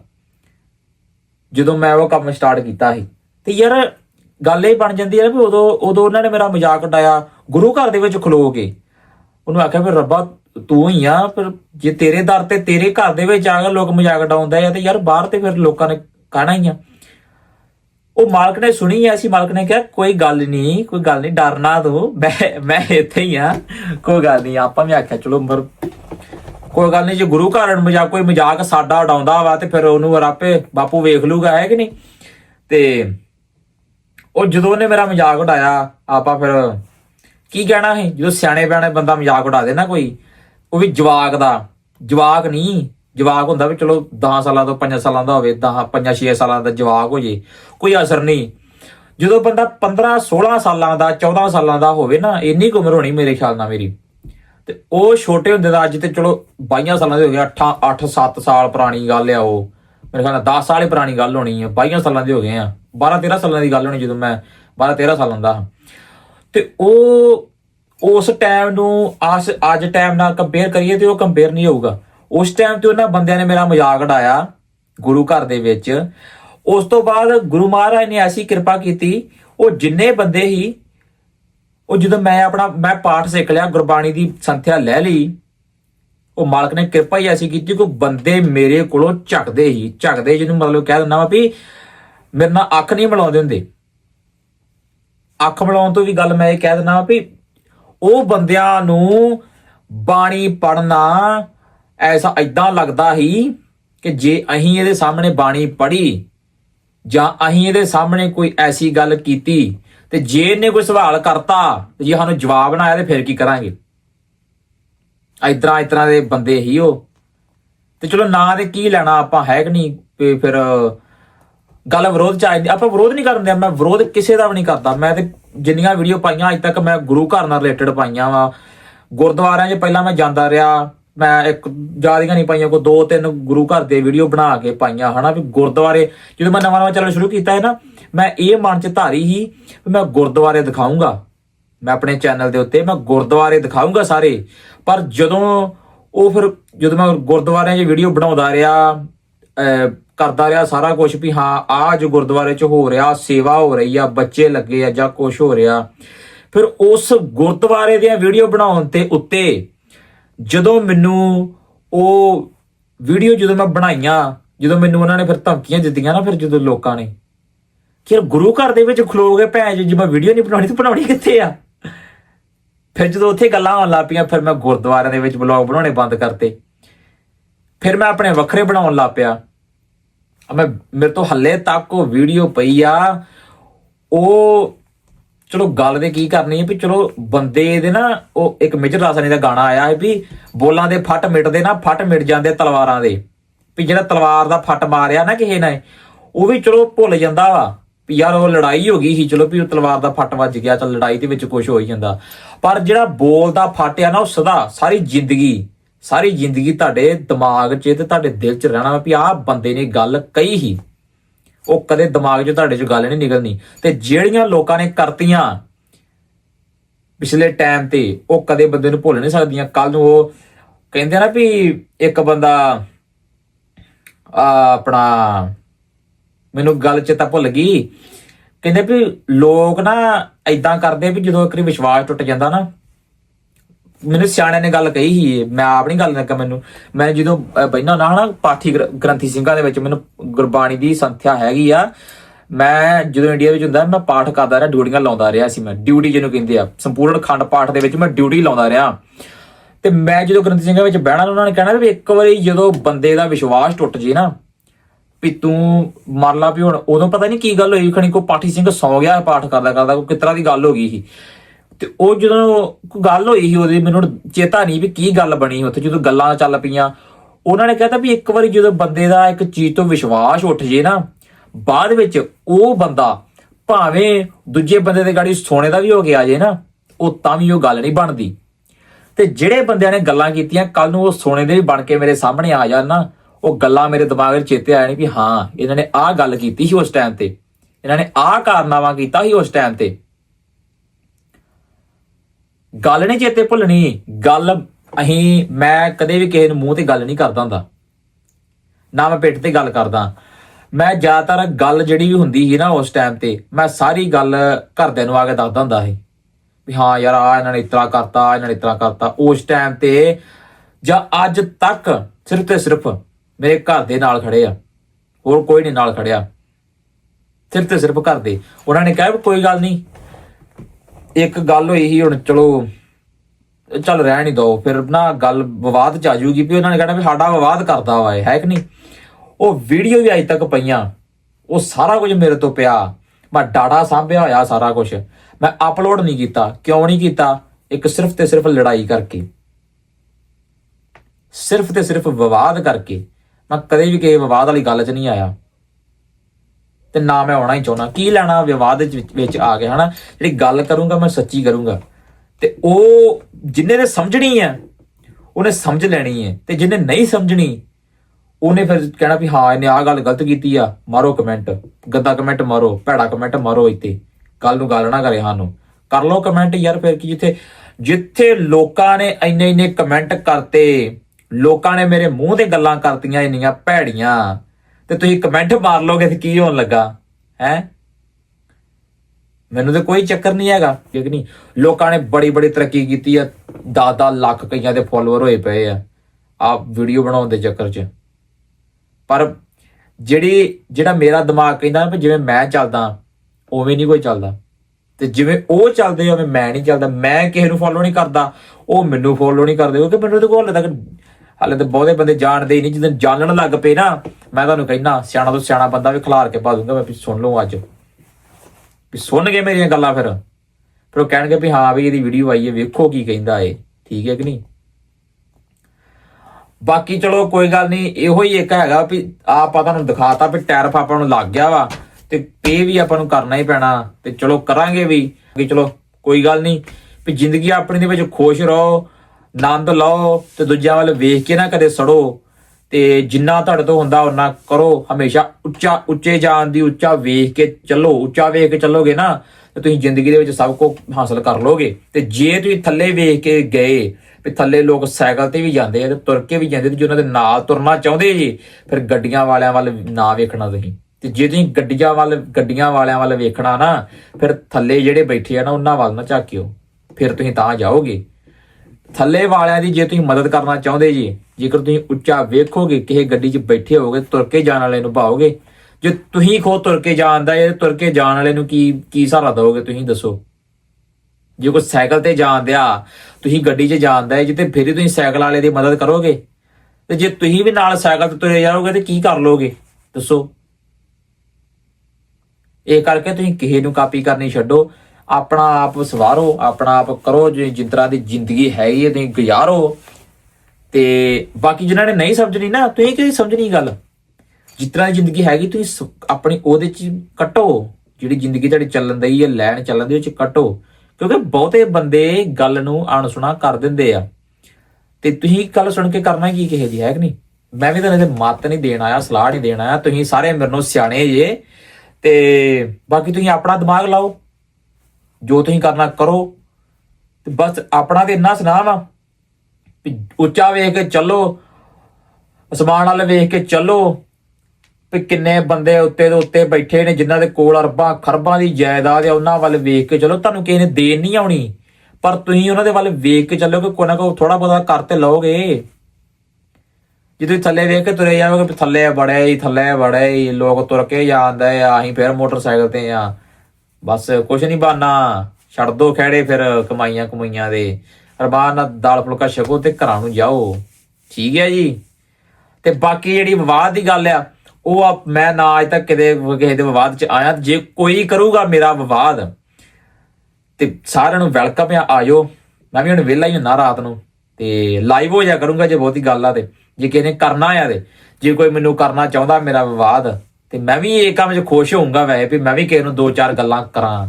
ਜਦੋਂ ਮੈਂ ਉਹ ਕੰਮ ਸਟਾਰਟ ਕੀਤਾ ਸੀ। ਤੇ ਯਾਰ, ਗੱਲ ਇਹ ਬਣ ਜਾਂਦੀ ਹੈ ਵੀ ਉਦੋਂ ਉਦੋਂ ਉਹਨਾਂ ਨੇ ਮੇਰਾ ਮਜ਼ਾਕ ਉਡਾਇਆ, ਗੁਰੂ ਘਰ ਦੇ ਵਿੱਚ ਖਲੋ ਕੇ। ਉਹਨੂੰ ਆਖਿਆ ਵੀ ਰੱਬਾ, ਤੂੰ ਹੀ ਆ ਪਰ ਜੇ ਤੇਰੇ ਦਰ ਤੇ ਤੇਰੇ ਘਰ ਦੇ ਵਿੱਚ ਆ ਕੇ ਲੋਕ ਮਜ਼ਾਕ ਉਡਾਉਂਦੇ ਆ, ਤੇ ਯਾਰ ਬਾਹਰ ਤੇ ਫਿਰ ਲੋਕਾਂ ਨੇ ਕਹਿਣਾ ਹੀ ਆ। ਉਹ ਮਾਲਕ ਨੇ ਸੁਣੀ ਐ ਮਾਲਕ ਨੇ ਕਿਹਾ, ਕੋਈ ਗੱਲ ਨਹੀਂ, ਕੋਈ ਗੱਲ ਨਹੀਂ ਡਰਨਾ ਤੂੰ ਮੈਂ ਮੈਂ ਇੱਥੇ ਹੀ ਆ, ਕੋਈ ਗੱਲ ਨਹੀਂ, ਆਪਾਂ ਵੀ ਆਖਿਆ, ਚਲੋ ਮਰ, ਕੋਈ ਗੱਲ ਨਹੀਂ, ਜੇ ਗੁਰੂ ਘਰ ਮਜ਼ਾਕ, ਕੋਈ ਮਜ਼ਾਕ ਸਾਡਾ ਉਡਾਉਂਦਾ ਵਾ, ਤੇ ਫਿਰ ਉਹਨੂੰ ਆਪੇ ਬਾਪੂ ਵੇਖ ਲੂਗਾ, ਹੈ ਕਿ ਨਹੀਂ? ਤੇ ਉਹ ਜਦੋਂ ਉਹਨੇ ਮੇਰਾ ਮਜ਼ਾਕ ਉਡਾਇਆ, ਆਪਾਂ ਫਿਰ ਕੀ ਕਹਿਣਾ ਹੈ ਜਦੋਂ ਸਿਆਣੇ ਬਿਆਣੇ ਬੰਦਾ ਮਜ਼ਾਕ ਉਡਾ ਦੇ ਨਾ ਕੋਈ, ਉਹ ਵੀ ਜਵਾਕ ਦਾ, ਜਵਾਕ ਨਹੀਂ ਜਵਾਕ ਹੁੰਦਾ ਵੀ ਚਲੋ 10 ਸਾਲਾਂ ਤੋਂ 5 ਸਾਲਾਂ ਦਾ ਹੋਵੇ 10 5 6 ਸਾਲਾਂ ਦਾ ਜਵਾਕ ਹੋ ਜੇ, ਕੋਈ ਅਸਰ ਨਹੀਂ। ਜਦੋਂ ਬੰਦਾ 15 16 ਸਾਲਾਂ ਦਾ 14 ਸਾਲਾਂ ਦਾ ਹੋਵੇ ਨਾ, ਇੰਨੀ ਕੁ ਉਮਰ ਹੋਣੀ ਮੇਰੇ ਖਿਆਲ ਨਾਲ ਮੇਰੀ। ਤੇ ਉਹ ਛੋਟੇ ਹੁੰਦੇ ਦਾ ਅੱਜ ਤੇ ਚਲੋ 22 ਸਾਲਾਂ ਦੇ ਹੋ ਗਏ 8 8 7 ਸਾਲ ਪੁਰਾਣੀ ਗੱਲ ਆ ਉਹ। ਮੇਰੇ ਖਿਆਲ ਨਾਲ 10 ਸਾਲ ਹੀ ਪੁਰਾਣੀ ਗੱਲ ਹੋਣੀ ਆ 22 ਸਾਲਾਂ ਦੇ ਹੋ ਗਏ ਆ। 12 13 ਸਾਲਾਂ ਦੀ ਗੱਲ ਹੋਣੀ ਜਦੋਂ ਮੈਂ 12 13 ਸਾਲਾਂ ਦਾ। ਹਾਂ। ਤੇ ਉਹ ਉਸ ਟਾਈਮ ਨੂੰ ਅੱਜ ਅੱਜ ਟਾਈਮ ਨਾਲ ਕੰਪੇਅਰ ਕਰੀਏ ਤੇ ਉਹ ਕੰਪੇਅਰ ਨਹੀਂ ਹੋਊਗਾ। ਉਸ ਟਾਈਮ ਤੇ ਉਹਨਾਂ ਬੰਦਿਆਂ ਨੇ ਮੇਰਾ ਮਜ਼ਾਕ ਉਡਾਇਆ ਗੁਰੂ ਘਰ ਦੇ ਵਿੱਚ। ਉਸ ਤੋਂ ਬਾਅਦ ਗੁਰੂ ਮਹਾਰਾਜ ਨੇ ਐਸੀ ਕਿਰਪਾ ਕੀਤੀ, ਉਹ ਜਿੰਨੇ ਬੰਦੇ ਹੀ, ਉਹ ਜਦੋਂ ਮੈਂ ਆਪਣਾ, ਮੈਂ ਪਾਠ ਸਿੱਖ ਲਿਆ, ਗੁਰਬਾਣੀ ਦੀ ਸੰਥਿਆ ਲੈ ਲਈ, ਉਹ ਮਾਲਕ ਨੇ ਕਿਰਪਾ ਹੀ ਐਸੀ ਕੀਤੀ ਕਿ ਬੰਦੇ ਮੇਰੇ ਕੋਲੋਂ ਝੱਕਦੇ ਹੀ, ਝੱਕਦੇ ਜਿਹਨੂੰ ਮਤਲਬ ਕਹਿ ਦਿੰਦਾ ਵਾ ਵੀ ਮੇਰੇ ਨਾਲ ਅੱਖ ਨਹੀਂ ਮਿਲਾਉਂਦੇ ਹੁੰਦੇ। ਅੱਖ ਮਿਲਾਉਣ ਤੋਂ ਵੀ ਗੱਲ ਮੈਂ ਇਹ ਕਹਿ ਦਿੰਦਾ ਵਾ ਵੀ ਉਹ ਬੰਦਿਆਂ ਨੂੰ ਬਾਣੀ ਪੜਨਾ ਐਸਾ ਇਦਾਂ ਲੱਗਦਾ ਹੀ ਕਿ ਜੇ ਅਸੀਂ ਇਹਦੇ ਸਾਹਮਣੇ ਬਾਣੀ ਪੜ੍ਹੀ ਜਾਂ ਅਸੀਂ ਇਹਦੇ ਸਾਹਮਣੇ ਕੋਈ ਐਸੀ ਗੱਲ ਕੀਤੀ ਤੇ ਜੇ ਇਹਨੇ ਕੋਈ ਸਵਾਲ ਕਰਤਾ ਤੇ ਜੇ ਸਾਨੂੰ ਜਵਾਬ ਨਾ ਆਇਆ ਤੇ ਫਿਰ ਕੀ ਕਰਾਂਗੇ? ਇਤਰਾ ਇਤਰਾ ਦੇ ਬੰਦੇ ਹੀ ਉਹ। ਤੇ ਚਲੋ ਨਾ ਦੇ ਕੀ ਲੈਣਾ ਆਪਾਂ, ਹੈ ਕਿ ਨਹੀਂ? ਫਿਰ ਗੱਲ ਵਿਰੋਧ ਚ ਆ ਆਪਾਂ ਵਿਰੋਧ ਨਹੀਂ ਕਰਦੇ ਮੈਂ ਵਿਰੋਧ ਕਿਸੇ ਦਾ ਵੀ ਨਹੀਂ ਕਰਦਾ। ਮੈਂ ਤੇ ਜਿੰਨੀਆਂ ਵੀਡੀਓ ਪਾਈਆਂ, ਅੱਜ ਤੱਕ ਮੈਂ ਗੁਰੂ ਘਰ ਨਾਲ ਰਿਲੇਟਡ ਪਾਈਆਂ ਵਾ। ਗੁਰਦੁਆਰਿਆਂ 'ਚ ਪਹਿਲਾਂ ਮੈਂ ਜਾਂਦਾ ਰਿਹਾ। ਮੈਂ ਇੱਕ ਜਿਆਦੀਆਂ ਨਹੀਂ ਪਾਈਆਂ, ਕੋ ਦੋ ਤਿੰਨ ਗੁਰੂ ਘਰ ਦੇ ਵੀਡੀਓ ਬਣਾ ਕੇ ਪਾਈਆਂ, ਹਨਾ, ਵੀ ਗੁਰਦੁਆਰੇ। ਜਦੋਂ ਮੈਂ ਨਵਾਂ ਨਵਾਂ ਚੱਲਣਾ ਸ਼ੁਰੂ ਕੀਤਾ ਹੈ ਨਾ, ਮੈਂ ਇਹ ਮਨ 'ਚ ਧਾਰੀ ਹੀ ਵੀ ਮੈਂ ਗੁਰਦੁਆਰੇ ਦਿਖਾਉਂਗਾ ਮੈਂ ਆਪਣੇ ਚੈਨਲ ਦੇ ਉੱਤੇ, ਮੈਂ ਗੁਰਦੁਆਰੇ ਦਿਖਾਉਂਗਾ ਸਾਰੇ। ਪਰ ਜਦੋਂ ਉਹ ਫਿਰ, ਜਦੋਂ ਮੈਂ ਗੁਰਦੁਆਰਿਆਂ 'ਚ ਵੀਡੀਓ ਬਣਾਉਂਦਾ ਰਿਹਾ, ਅਹ, ਕਰਦਾ ਰਿਹਾ ਸਾਰਾ ਕੁਝ ਵੀ, ਹਾਂ ਆ ਜੋ ਗੁਰਦੁਆਰੇ 'ਚ ਹੋ ਰਿਹਾ, ਸੇਵਾ ਹੋ ਰਹੀ ਆ, ਬੱਚੇ ਲੱਗੇ ਆ ਜਾਂ ਕੁਝ ਹੋ ਰਿਹਾ, ਫਿਰ ਉਸ ਗੁਰਦੁਆਰੇ ਦੀਆਂ ਵੀਡੀਓ ਬਣਾਉਣ ਤੇ ਉੱਤੇ ਜਦੋਂ ਮੈਨੂੰ ਉਹ ਵੀਡੀਓ ਜਦੋਂ ਮੈਂ ਬਣਾਈਆਂ, ਜਦੋਂ ਮੈਨੂੰ ਉਹਨਾਂ ਨੇ ਫਿਰ ਧਮਕੀਆਂ ਦਿੱਤੀਆਂ ਨਾ ਫਿਰ ਜਦੋਂ ਲੋਕਾਂ ਨੇ, ਕਿ ਯਾਰ ਗੁਰੂ ਘਰ ਦੇ ਵਿੱਚ ਖਲੋ ਕੇ ਭੈਣ ਜੀ, ਜੇ ਮੈਂ ਵੀਡੀਓ ਨਹੀਂ ਬਣਾਉਣੀ, ਤਾਂ ਬਣਾਉਣੀ ਕਿੱਥੇ ਆ? ਫਿਰ ਜਦੋਂ ਉੱਥੇ ਗੱਲਾਂ ਆਉਣ ਲੱਗ ਪਈਆਂ, ਫਿਰ ਮੈਂ ਗੁਰਦੁਆਰਿਆਂ ਦੇ ਵਿੱਚ ਵਲੌਗ ਬਣਾਉਣੇ ਬੰਦ ਕਰਤੇ। ਫਿਰ ਮੈਂ ਆਪਣੇ ਵੱਖਰੇ ਬਣਾਉਣ ਲੱਗ ਪਿਆ। ਮੈਂ, ਮੇਰੇ ਤੋਂ ਹੱਲੇ ਤੱਕ ਉਹ ਵੀਡੀਓ ਪਈ ਆ, ਉਹ ਚਲੋ ਗੱਲ ਦੇ ਕੀ ਕਰਨੀ ਹੈ ਵੀ ਚਲੋ ਬੰਦੇ ਦੇ ਨਾ ਉਹ ਇੱਕ ਮੇਜਰ ਰਾਸਾਨੀ ਦਾ ਗਾਣਾ ਆਇਆ ਹੈ ਵੀ ਬੋਲਾਂ ਦੇ ਫੱਟ ਮਿਟਦੇ ਨਾ, ਫੱਟ ਮਿਟ ਜਾਂਦੇ ਤਲਵਾਰਾਂ ਦੇ। ਵੀ ਜਿਹੜਾ ਤਲਵਾਰ ਦਾ ਫੱਟ ਮਾਰਿਆ ਨਾ ਕਿਸੇ ਨੇ, ਉਹ ਵੀ ਚਲੋ ਭੁੱਲ ਜਾਂਦਾ ਵਾ। ਵੀ ਯਾਰ ਉਹ ਲੜਾਈ ਹੋ ਗਈ ਸੀ, ਚਲੋ ਵੀ ਉਹ ਤਲਵਾਰ ਦਾ ਫੱਟ ਵੱਜ ਗਿਆ, ਚੱਲ ਲੜਾਈ ਦੇ ਵਿੱਚ ਕੁਝ ਹੋ ਹੀ ਜਾਂਦਾ। ਪਰ ਜਿਹੜਾ ਬੋਲ ਦਾ ਫੱਟ ਆ ਨਾ, ਉਹ ਸਦਾ, ਸਾਰੀ ਜ਼ਿੰਦਗੀ ਸਾਰੀ ਜ਼ਿੰਦਗੀ ਤੁਹਾਡੇ ਦਿਮਾਗ 'ਚ ਤੇ ਤੁਹਾਡੇ ਦਿਲ 'ਚ ਰਹਿਣਾ ਵਾ ਵੀ ਆਹ ਬੰਦੇ ਨੇ ਗੱਲ ਕਹੀ ਹੀ ਉਹ ਕਦੇ ਦਿਮਾਗ 'ਚ ਤੁਹਾਡੇ 'ਚ ਗੱਲ ਨਹੀਂ ਨਿਕਲਣੀ। ਤੇ ਜਿਹੜੀਆਂ ਲੋਕਾਂ ਨੇ ਕਰਤੀਆਂ ਪਿਛਲੇ ਟਾਈਮ ਤੇ, ਉਹ ਕਦੇ ਬੰਦੇ ਨੂੰ ਭੁੱਲ ਨਹੀਂ ਸਕਦੀਆਂ। ਕੱਲ ਨੂੰ ਉਹ ਕਹਿੰਦੇ ਨਾ ਵੀ ਇੱਕ ਬੰਦਾ, ਆ ਆਪਣਾ, ਮੈਨੂੰ ਗੱਲ ਚੇਤਾ ਭੁੱਲ ਗਈ। ਕਹਿੰਦੇ ਵੀ ਲੋਕ ਨਾ ਐਦਾਂ ਕਰਦੇ ਵੀ ਜਦੋਂ ਇੱਕ ਵਾਰੀ ਵਿਸ਼ਵਾਸ ਟੁੱਟ ਜਾਂਦਾ ਨਾ ਮੈਨੂੰ ਸਿਆਣਿਆਂ ਨੇ ਗੱਲ ਕਹੀ ਸੀ ਮੈਂ ਆਪਣੀ ਗੱਲ ਲੱਗਾ ਮੈਨੂੰ। ਮੈਂ ਜਦੋਂ ਅਹ, ਹੁੰਦਾ ਨਾ ਨਾ ਪਾਠੀ ਗ੍ਰ- ਗ੍ਰੰਥੀ ਸਿੰਘਾਂ ਦੇ ਵਿੱਚ ਮੈਨੂੰ ਗੁਰਬਾਣੀ ਦੀ ਸੰਥਿਆ ਹੈਗੀ ਆ। ਮੈਂ ਜਦੋਂ ਇੰਡੀਆ ਵਿੱਚ ਹੁੰਦਾ ਮੈਂ ਪਾਠ ਕਰਦਾ ਰਿਹਾ ਡਿਊਟੀਆਂ ਲਾਉਂਦਾ ਰਿਹਾ ਸੀ ਮੈਂ। ਡਿਊਟੀ ਜਿਹਨੂੰ ਕਹਿੰਦੇ ਆ ਸੰਪੂਰਨ ਖੰਡ ਪਾਠ ਦੇ ਵਿੱਚ ਮੈਂ ਡਿਊਟੀ ਲਾਉਂਦਾ ਰਿਹਾ। ਤੇ ਮੈਂ ਜਦੋਂ ਗ੍ਰੰਥੀ ਸਿੰਘਾਂ ਵਿੱਚ ਬਹਿਣਾ ਉਹਨਾਂ ਨੇ ਕਹਿਣਾ ਵੀ ਇੱਕ ਵਾਰੀ ਜਦੋਂ ਬੰਦੇ ਦਾ ਵਿਸ਼ਵਾਸ ਟੁੱਟ ਜੇ ਨਾ ਵੀ ਤੂੰ ਮਰ ਲਾ ਵੀ ਹੁਣ ਉਦੋਂ ਪਤਾ ਨਹੀਂ ਕੀ ਗੱਲ ਹੋਈ ਖਣੀ ਕੋ ਪਾਠੀ ਸਿੰਘ ਸੌ ਗਿਆ ਪਾਠ ਕਰਦਾ ਕਰਦਾ ਕੋਈ ਕਿਸ ਤਰ੍ਹਾਂ ਦੀ ਗੱਲ ਹੋ ਗਈ ਸੀ। ਤੇ ਉਹ ਜਦੋਂ ਕੋਈ ਗੱਲ ਹੋਈ ਸੀ ਉਹਦੀ, ਮੈਨੂੰ ਚੇਤਾ ਨਹੀਂ ਵੀ ਕੀ ਗੱਲ ਬਣੀ ਉੱਥੇ, ਜਦੋਂ ਗੱਲਾਂ ਚੱਲ ਪਈਆਂ। ਉਹਨਾਂ ਨੇ ਕਹਿਤਾ ਵੀ ਇੱਕ ਵਾਰੀ ਜਦੋਂ ਬੰਦੇ ਦਾ ਇੱਕ ਚੀਜ਼ ਤੋਂ ਵਿਸ਼ਵਾਸ ਉੱਠ ਜੇ ਨਾ, ਬਾਅਦ ਵਿੱਚ ਉਹ ਬੰਦਾ ਭਾਵੇਂ ਦੂਜੇ ਬੰਦੇ ਦੇ ਗਾੜੀ ਸੋਨੇ ਦਾ ਵੀ ਹੋ ਗਿਆ ਜੇ ਨਾ, ਉਹ ਤਾਂ ਵੀ ਉਹ ਗੱਲ ਨਹੀਂ ਬਣਦੀ। ਤੇ ਜਿਹੜੇ ਬੰਦਿਆਂ ਨੇ ਗੱਲਾਂ ਕੀਤੀਆਂ ਕੱਲ ਨੂੰ ਉਹ ਸੋਨੇ ਦੇ ਵੀ ਬਣ ਕੇ ਮੇਰੇ ਸਾਹਮਣੇ ਆ ਜਾਣ ਨਾ, ਉਹ ਗੱਲਾਂ ਮੇਰੇ ਦਿਮਾਗ ਵਿੱਚ ਚੇਤੇ ਆਇਆ ਨਹੀਂ ਵੀ ਹਾਂ, ਇਹਨਾਂ ਨੇ ਆਹ ਗੱਲ ਕੀਤੀ ਸੀ ਉਸ ਟਾਈਮ ਤੇ। ਇਹਨਾਂ ਨੇ ਆਹ ਕਾਰਨਾਮਾ ਕੀਤਾ ਸੀ ਉਸ ਟਾਈਮ ਤੇ। ਗੱਲ ਨਹੀਂ ਚੇਤੇ ਭੁੱਲਣੀ, ਗੱਲ ਅਹੀਂ, ਮੈਂ ਕਦੇ ਵੀ ਕਿਸੇ ਨੂੰ ਮੂੰਹ ਤੇ ਗੱਲ ਨਹੀਂ ਕਰਦਾ ਹੁੰਦਾ। ਨਾ ਮੈਂ ਪਿੱਠ ਤੇ ਗੱਲ ਕਰਦਾ। ਮੈਂ ਜ਼ਿਆਦਾਤਰ ਗੱਲ ਜਿਹੜੀ ਵੀ ਹੁੰਦੀ ਸੀ ਨਾ ਉਸ ਟਾਈਮ ਤੇ, ਮੈਂ ਸਾਰੀ ਗੱਲ ਘਰਦਿਆਂ ਨੂੰ ਆ ਕੇ ਦੱਸਦਾ ਹੁੰਦਾ ਸੀ। ਵੀ ਹਾਂ ਯਾਰ ਆ ਇਹਨਾਂ ਨੇ ਇਤਰਾ ਕਰਤਾ ਇਹਨਾਂ ਨੇ ਇਤਰਾ ਕਰਤਾ। ਉਸ ਟਾਈਮ ਤੇ ਜਾਂ ਅੱਜ ਤੱਕ ਸਿਰਫ ਤੇ ਸਿਰਫ ਮੇਰੇ ਘਰ ਦੇ ਨਾਲ ਖੜੇ ਆ। ਹੋਰ ਕੋਈ ਨਹੀਂ ਨਾਲ ਖੜਿਆ। ਸਿਰਫ ਤੇ ਸਿਰਫ ਘਰ ਦੇ। ਉਹਨਾਂ ਨੇ ਕਿਹਾ ਵੀ ਕੋਈ ਗੱਲ ਨਹੀਂ ਇੱਕ ਗੱਲ ਹੋਈ ਸੀ, ਹੁਣ ਚਲੋ, ਚੱਲ ਰਹਿ ਨਹੀਂ ਦੋ, ਫਿਰ ਨਾ ਗੱਲ ਵਿਵਾਦ ਚ ਆ ਜੂਗੀ ਵੀ ਉਹਨਾਂ ਨੇ ਕਹਿਣਾ ਵੀ ਸਾਡਾ ਵਿਵਾਦ ਕਰਦਾ ਵਾ ਇਹ, ਹੈ ਕਿ ਨਹੀਂ? ਉਹ ਵੀਡੀਓ ਵੀ ਅਜੇ ਤੱਕ ਪਈਆਂ, ਉਹ ਸਾਰਾ ਕੁਝ ਮੇਰੇ ਤੋਂ ਪਿਆ, ਮੈਂ ਡਾਟਾ ਸਾਂਭਿਆ ਹੋਇਆ ਸਾਰਾ ਕੁਝ, ਮੈਂ ਅਪਲੋਡ ਨਹੀਂ ਕੀਤਾ, ਕਿਉਂ ਨਹੀਂ ਕੀਤਾ? ਇੱਕ ਸਿਰਫ ਤੇ ਸਿਰਫ ਲੜਾਈ ਕਰਕੇ, ਸਿਰਫ ਤੇ ਸਿਰਫ ਵਿਵਾਦ ਕਰਕੇ, ਮੈਂ ਕਦੇ ਵੀ ਕਿਸੇ ਵਿਵਾਦ ਵਾਲੀ ਗੱਲ 'ਚ ਨਹੀਂ ਆਇਆ। ਤੇ ਨਾ ਮੈਂ ਆਉਣਾ ਹੀ ਚਾਹੁੰਦਾ। ਕੀ ਲੈਣਾ ਵਿਵਾਦ ਵਿੱਚ- ਆ ਕੇ, ਹਨਾ? ਜਿਹੜੀ ਗੱਲ ਕਰੂੰਗਾ, ਮੈਂ ਸੱਚੀ ਕਰੂੰਗਾ। ਤੇ ਉਹ ਜਿੰਨੇ ਨੇ ਸਮਝਣੀ ਹੈ ਉਹਨੇ ਸਮਝ ਲੈਣੀ ਹੈ ਤੇ ਜਿਹਨੇ ਨਹੀਂ ਸਮਝਣੀ, ਉਹਨੇ ਫਿਰ ਕਹਿਣਾ ਵੀ ਹਾਂ, ਇਹਨੇ ਆਹ ਗੱਲ ਗਲਤ ਕੀਤੀ ਆ। ਮਾਰੋ ਕਮੈਂਟ। ਗੰਦਾ ਕਮੈਂਟ ਮਾਰੋ, ਭੈੜਾ ਕਮੈਂਟ ਮਾਰੋ ਇੱਥੇ। ਕੱਲ ਨੂੰ ਗੱਲ ਨਾ ਕਰੇ ਸਾਨੂੰ ਕਰ ਲਓ ਕਮੈਂਟ ਯਾਰ, ਫਿਰ ਕੀ ਜਿੱਥੇ ਜਿੱਥੇ ਲੋਕਾਂ ਨੇ ਇੰਨੇ ਇੰਨੇ ਕਮੈਂਟ ਕਰਤੇ, ਲੋਕਾਂ ਨੇ ਮੇਰੇ ਮੂੰਹ ਤੇ ਗੱਲਾਂ ਕਰਤੀਆਂ ਇੰਨੀਆਂ ਭੈੜੀਆਂ। ਤੇ ਤੁਸੀਂ ਕਮੈਂਟ ਮਾਰ ਲੋਗੇ ਤੇ ਕੀ ਹੋਣ ਲੱਗਾ? ਹੈ? ਮੈਨੂੰ ਤੇ ਕੋਈ ਚੱਕਰ ਨਹੀਂ ਹੈਗਾ, ਠੀਕ ਨਹੀਂ? ਲੋਕਾਂ ਨੇ ਬੜੀ ਬੜੀ ਤਰੱਕੀ ਕੀਤੀ ਆ 10-10 ਲੱਖ ਕਈਆਂ ਦੇ ਫਾਲੋਅਰ ਹੋਏ ਪਏ ਆ ਆਪ ਵੀਡੀਓ ਬਣਾਉਣ ਦੇ ਚੱਕਰ 'ਚ। ਪਰ ਜਿਹੜੀ ਜਿਹੜਾ ਮੇਰਾ ਦਿਮਾਗ ਕਹਿੰਦਾ ਨਾ ਵੀ ਜਿਵੇਂ ਮੈਂ ਚੱਲਦਾ, ਉਵੇਂ ਨਹੀਂ ਕੋਈ ਚੱਲਦਾ। ਤੇ ਜਿਵੇਂ ਉਹ ਚੱਲਦੇ ਉਵੇਂ ਮੈਂ ਨਹੀਂ ਚੱਲਦਾ, ਮੈਂ ਕਿਸੇ ਨੂੰ ਫੋਲੋ ਨਹੀਂ ਕਰਦਾ, ਉਹ ਮੈਨੂੰ ਫੋਲੋ ਨਹੀਂ ਕਰਦੇ, ਕਿਉਂਕਿ ਮੈਨੂੰ ਤੇ ਕੋਲ ਤੱਕ ਹਾਲੇ ਤਾਂ ਬਹੁਤੇ ਬੰਦੇ ਜਾਣਦੇ ਹੀ ਨਹੀਂ ਜਦੋਂ ਜਾਣਨ ਲੱਗ ਪਏ ਨਾ ਮੈਂ ਤੁਹਾਨੂੰ ਕਹਿਣਾ ਸਿਆਣਾ ਤੋਂ ਸਿਆਣਾ ਬੰਦਾ ਵੀ ਖਿਲਾਰ ਕੇ ਪਾ ਦੂੰਗਾ, ਮੈਂ ਵੀ ਸੁਣ ਲਓ ਅੱਜ। ਵੀ ਸੁਣ ਕੇ ਮੇਰੀਆਂ ਗੱਲਾਂ ਫਿਰ। ਫਿਰ ਉਹ ਕਹਿਣਗੇ ਵੀ ਹਾਂ ਵੀ ਇਹਦੀ ਵੀਡੀਓ ਆਈ ਹੈ, ਵੇਖੋ ਕੀ ਕਹਿੰਦਾ ਏ ਠੀਕ ਹੈ ਕਿ ਨਹੀਂ? ਬਾਕੀ ਚਲੋ ਕੋਈ ਗੱਲ ਨਹੀਂ, ਇਹੋ ਹੀ ਇੱਕ ਹੈਗਾ ਵੀ ਆਪਾਂ ਤੁਹਾਨੂੰ ਦਿਖਾਤਾ ਵੀ ਟੈਰਫ ਆਪਾਂ ਨੂੰ ਲੱਗ ਗਿਆ ਵਾ ਤੇ ਪੇ ਵੀ ਆਪਾਂ ਨੂੰ ਕਰਨਾ ਹੀ ਪੈਣਾ ਤੇ ਚਲੋ ਕਰਾਂਗੇ ਵੀ। ਕਿ ਚਲੋ ਕੋਈ ਗੱਲ ਨਹੀਂ, ਵੀ ਜ਼ਿੰਦਗੀ ਆਪਣੀ ਦੇ ਵਿੱਚ ਖੁਸ਼ ਰਹੋ, ਆਨੰਦ ਲਓ ਤੇ ਦੂਜਿਆਂ ਵੱਲ ਵੇਖ ਕੇ ਨਾ ਕਦੇ ਸੜੋ। ਤੇ ਜਿੰਨਾ ਤੁਹਾਡੇ ਤੋਂ ਹੁੰਦਾ ਉਹਨਾਂ ਕਰੋ। ਹਮੇਸ਼ਾ ਉੱਚਾ, ਉੱਚੇ ਜਾਣ ਦੀ ਉੱਚਾ ਵੇਖ ਕੇ ਚੱਲੋ। ਉੱਚਾ ਵੇਖ ਕੇ ਚੱਲੋਗੇ ਨਾ, ਤੇ ਤੁਸੀਂ ਜ਼ਿੰਦਗੀ ਦੇ ਵਿੱਚ ਸਭ ਕੁਝ ਹਾਸਲ ਕਰ ਲੋਗੇ। ਤੇ ਜੇ ਤੁਸੀਂ ਥੱਲੇ ਵੇਖ ਕੇ ਗਏ, ਵੀ ਥੱਲੇ ਲੋਕ ਸਾਈਕਲ ਤੇ ਵੀ ਜਾਂਦੇ ਆ ਤੇ ਤੁਰ ਕੇ ਵੀ ਜਾਂਦੇ, ਤੇ ਜੇ ਉਹਨਾਂ ਦੇ ਨਾਲ ਤੁਰਨਾ ਚਾਹੁੰਦੇ ਜੀ, ਫਿਰ ਗੱਡੀਆਂ ਵਾਲਿਆਂ ਵੱਲ ਨਾ ਵੇਖਣਾ ਤੁਸੀਂ। ਤੇ ਜੇ ਤੁਸੀਂ ਗੱਡੀਆਂ ਵੱਲ, ਗੱਡੀਆਂ ਵਾਲਿਆਂ ਵੱਲ ਵੇਖਣਾ ਨਾ, ਫਿਰ ਥੱਲੇ ਜਿਹੜੇ ਬੈਠੇ ਆ ਨਾ, ਉਹਨਾਂ ਵੱਲ ਨਾ ਝਾਕਿਓ। ਫਿਰ ਤੁਸੀਂ ਤਾਂ ਜਾਓਗੇ। ਥੱਲੇ ਵਾਲਿਆਂ ਦੀ ਜੇ ਤੁਸੀਂ ਮਦਦ ਕਰਨਾ ਚਾਹੁੰਦੇ ਜੀ, ਜੇਕਰ ਤੁਸੀਂ ਉੱਚਾ ਵੇਖੋਗੇ, ਕਿਸੇ ਗੱਡੀ 'ਚ ਬੈਠੇ ਹੋਗੇ ਤੁਰ ਕੇ ਜਾਣ ਵਾਲੇ ਨੂੰ ਭਾਓਗੇ ਜੇ ਤੁਸੀਂ ਖੋ ਤੁਰ ਕੇ ਜਾਂਦਾ ਹੈ ਤੁਰ ਕੇ ਜਾਣ ਵਾਲੇ ਨੂੰ ਕੀ ਕੀ ਸਹਾਰਾ ਦਿਓਗੇ ਤੁਸੀਂ, ਦੱਸੋ। ਜੇ ਕੋਈ ਸਾਈਕਲ ਤੇ ਜਾਂਦਿਆ ਤੁਸੀਂ ਗੱਡੀ 'ਚ ਜਾਂਦਾ ਹੈ ਜਿੱਤੇ ਫਿਰ ਹੀ ਤੁਸੀਂ ਸਾਈਕਲ ਵਾਲੇ ਦੀ ਮਦਦ ਕਰੋਗੇ, ਤੇ ਜੇ ਤੁਸੀਂ ਵੀ ਨਾਲ ਸਾਈਕਲ ਤੇ ਤੁਰੇ ਜਾਓਗੇ, ਤੇ ਕੀ ਕਰ ਲੋਗੇ, ਦੱਸੋ। ਇਹ ਕਰਕੇ ਤੁਸੀਂ ਕਿਸੇ ਨੂੰ ਕਾਪੀ ਕਰਨੀ ਛੱਡੋ ਆਪਣਾ ਆਪ ਸਵਾਰੋ, ਆਪਣਾ ਆਪ ਕਰੋ, ਜੇ ਜਿਸ ਤਰ੍ਹਾਂ ਦੀ ਜ਼ਿੰਦਗੀ ਹੈਗੀ ਹੈ, ਤੁਸੀਂ ਗੁਜ਼ਾਰੋ। ਤੇ ਬਾਕੀ ਜਿਨ੍ਹਾਂ ਨੇ ਨਹੀਂ ਸਮਝਣੀ ਨਾ, ਤੁਸੀਂ ਕਿਉਂ ਸਮਝਣੀ ਗੱਲ? ਜਿਸ ਤਰ੍ਹਾਂ ਦੀ ਜ਼ਿੰਦਗੀ ਹੈਗੀ, ਤੁਸੀਂ ਸ- ਆਪਣੀ ਉਹਦੇ ਚ ਕੱਟੋ। ਜਿਹੜੀ ਜ਼ਿੰਦਗੀ ਤੁਹਾਡੀ ਚੱਲਣ ਦੀ ਹੈ, ਲੈਣ ਚੱਲਣ ਦੀ, ਉਹ ਚ ਕੱਟੋ। ਕਿਉਂਕਿ ਬਹੁਤੇ ਬੰਦੇ ਗੱਲ ਨੂੰ ਅਣਸੁਣਾ ਕਰ ਦਿੰਦੇ ਆ। ਤੇ ਤੁਸੀਂ ਗੱਲ ਸੁਣ ਕੇ ਕਰਨਾ ਕੀ ਕਿਸੇ ਦੀ ਹੈ ਕਿ ਨਹੀਂ? ਮੈਂ ਵੀ ਤੁਹਾਨੂੰ ਇਹਦੇ ਮੱਤ ਨਹੀਂ ਦੇਣ ਆਇਆ, ਸਲਾਹ ਨਹੀਂ ਦੇਣ ਆਇਆ। ਤੁਸੀਂ ਸਾਰੇ ਮੇਰੇ ਨੂੰ ਸਿਆਣੇ ਜੇ। ਤੇ ਬਾਕੀ ਤੁਸੀਂ ਆਪਣਾ ਦਿਮਾਗ ਲਾਓ। ਜੋ ਤੁਸੀਂ ਕਰਨਾ ਕਰੋ। ਤੇ ਬਸ ਆਪਣਾ ਤੇ ਇੰਨਾ ਸੁਣਾ ਵਾ ਵੀ ਉੱਚਾ ਵੇਖ ਕੇ ਚੱਲੋ, ਅਸਮਾਨ ਵੱਲ ਵੇਖ ਕੇ ਚੱਲੋ, ਵੀ ਕਿੰਨੇ ਬੰਦੇ ਉੱਤੇ ਦੇ ਉੱਤੇ ਬੈਠੇ ਨੇ, ਜਿਨ੍ਹਾਂ ਦੇ ਕੋਲ ਅਰਬਾਂ, ਖਰਬਾਂ ਦੀ ਜਾਇਦਾਦ ਹੈ ਉਹਨਾਂ ਵੱਲ ਵੇਖ ਕੇ ਚਲੋ। ਤੁਹਾਨੂੰ ਕਿਸੇ ਨੇ ਦੇਣ ਨਹੀਂ ਆਉਣੀ, ਪਰ ਤੁਸੀਂ ਉਹਨਾਂ ਦੇ ਵੱਲ ਵੇਖ ਕੇ ਚੱਲੋਗੇ ਕੋਈ ਨਾ ਕੋਈ ਥੋੜਾ ਬਹੁਤਾ ਕਰ ਤੇ ਲਓਗੇ। ਜੇ ਤੁਸੀਂ ਥੱਲੇ ਵੇਖ ਕੇ ਤੁਰੇ ਜਾਓਗੇ ਥੱਲੇ ਬੜੇ ਹੀ, ਥੱਲੇ ਬੜੇ ਹੀ, ਲੋਕ ਤੁਰ ਕੇ ਜਾਂਦੇ ਆ, ਅਸੀਂ ਫਿਰ ਮੋਟਰਸਾਈਕਲ ਤੇ ਆ। ਬਸ ਕੁਛ ਨਹੀਂ ਬਾਨਾ ਛੱਡ ਦੋ ਖਹਿੜੇ ਫਿਰ ਕਮਾਈਆਂ ਕਮਾਈਆਂ ਦੇ। ਰਬਾਨ ਨਾਲ ਦਾਲ ਫੁਲਕਾ ਛਕੋ ਤੇ ਘਰਾਂ ਨੂੰ ਜਾਓ। ਠੀਕ ਹੈ ਜੀ। ਤੇ ਬਾਕੀ ਜਿਹੜੀ ਵਿਵਾਦ ਦੀ ਗੱਲ ਆ, ਉਹ ਆ ਮੈਂ ਨਾ ਅਜ ਤੱਕ ਕਿਤੇ ਕਿਸੇ ਦੇ ਵਿਵਾਦ ਚ ਆਇਆ। ਜੇ ਕੋਈ ਕਰੂਗਾ ਮੇਰਾ ਵਿਵਾਦ, ਤੇ ਸਾਰਿਆਂ ਨੂੰ ਵੈਲਕਮ ਆ, ਆਇਓ। ਮੈਂ ਵੀ ਹੁਣ ਵਿਹਲਾ ਹੀ ਹੁੰਨਾ ਰਾਤ ਨੂੰ। ਤੇ ਲਾਈਵ ਹੋ ਜਾ ਕਰੂੰਗਾ ਜੇ ਬਹੁਤੀ ਗੱਲ ਆ ਤੇ। ਜੇ ਕਿਸੇ ਨੇ ਕਰਨਾ ਆ ਤੇ। ਜੇ ਕੋਈ ਮੈਨੂੰ ਕਰਨਾ ਚਾਹੁੰਦਾ ਮੇਰਾ ਵਿਵਾਦ ਤੇ ਮੈਂ ਵੀ ਇਹ ਕੰਮ 'ਚ ਖੁਸ਼ ਹੋਊਂਗਾ ਵੈਸੇ ਵੀ ਮੈਂ ਵੀ ਕਿਸੇ ਨੂੰ ਦੋ ਚਾਰ ਗੱਲਾਂ ਕਰਾਂ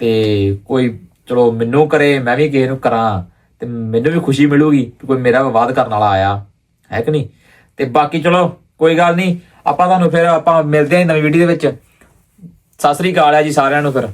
ਤੇ ਕੋਈ ਚਲੋ ਮੈਨੂੰ ਕਰੇ, ਮੈਂ ਵੀ ਕਿਸੇ ਨੂੰ ਕਰਾਂ ਤੇ ਮੈਨੂੰ ਵੀ ਖੁਸ਼ੀ ਮਿਲੂਗੀ ਕਿ ਕੋਈ ਮੇਰਾ ਵਿਵਾਦ ਕਰਨ ਵਾਲਾ ਆਇਆ, ਹੈ ਕਿ ਨਹੀਂ? ਤੇ ਬਾਕੀ ਚਲੋ ਕੋਈ ਗੱਲ ਨਹੀਂ, ਆਪਾਂ ਤੁਹਾਨੂੰ ਫਿਰ ਆਪਾਂ ਮਿਲਦੇ ਹਾਂ ਨਵੀਂ ਵੀਡੀਓ ਦੇ ਵਿੱਚ। ਸਤਿ ਸ੍ਰੀ ਅਕਾਲ ਆ ਜੀ ਸਾਰਿਆਂ ਨੂੰ ਫਿਰ।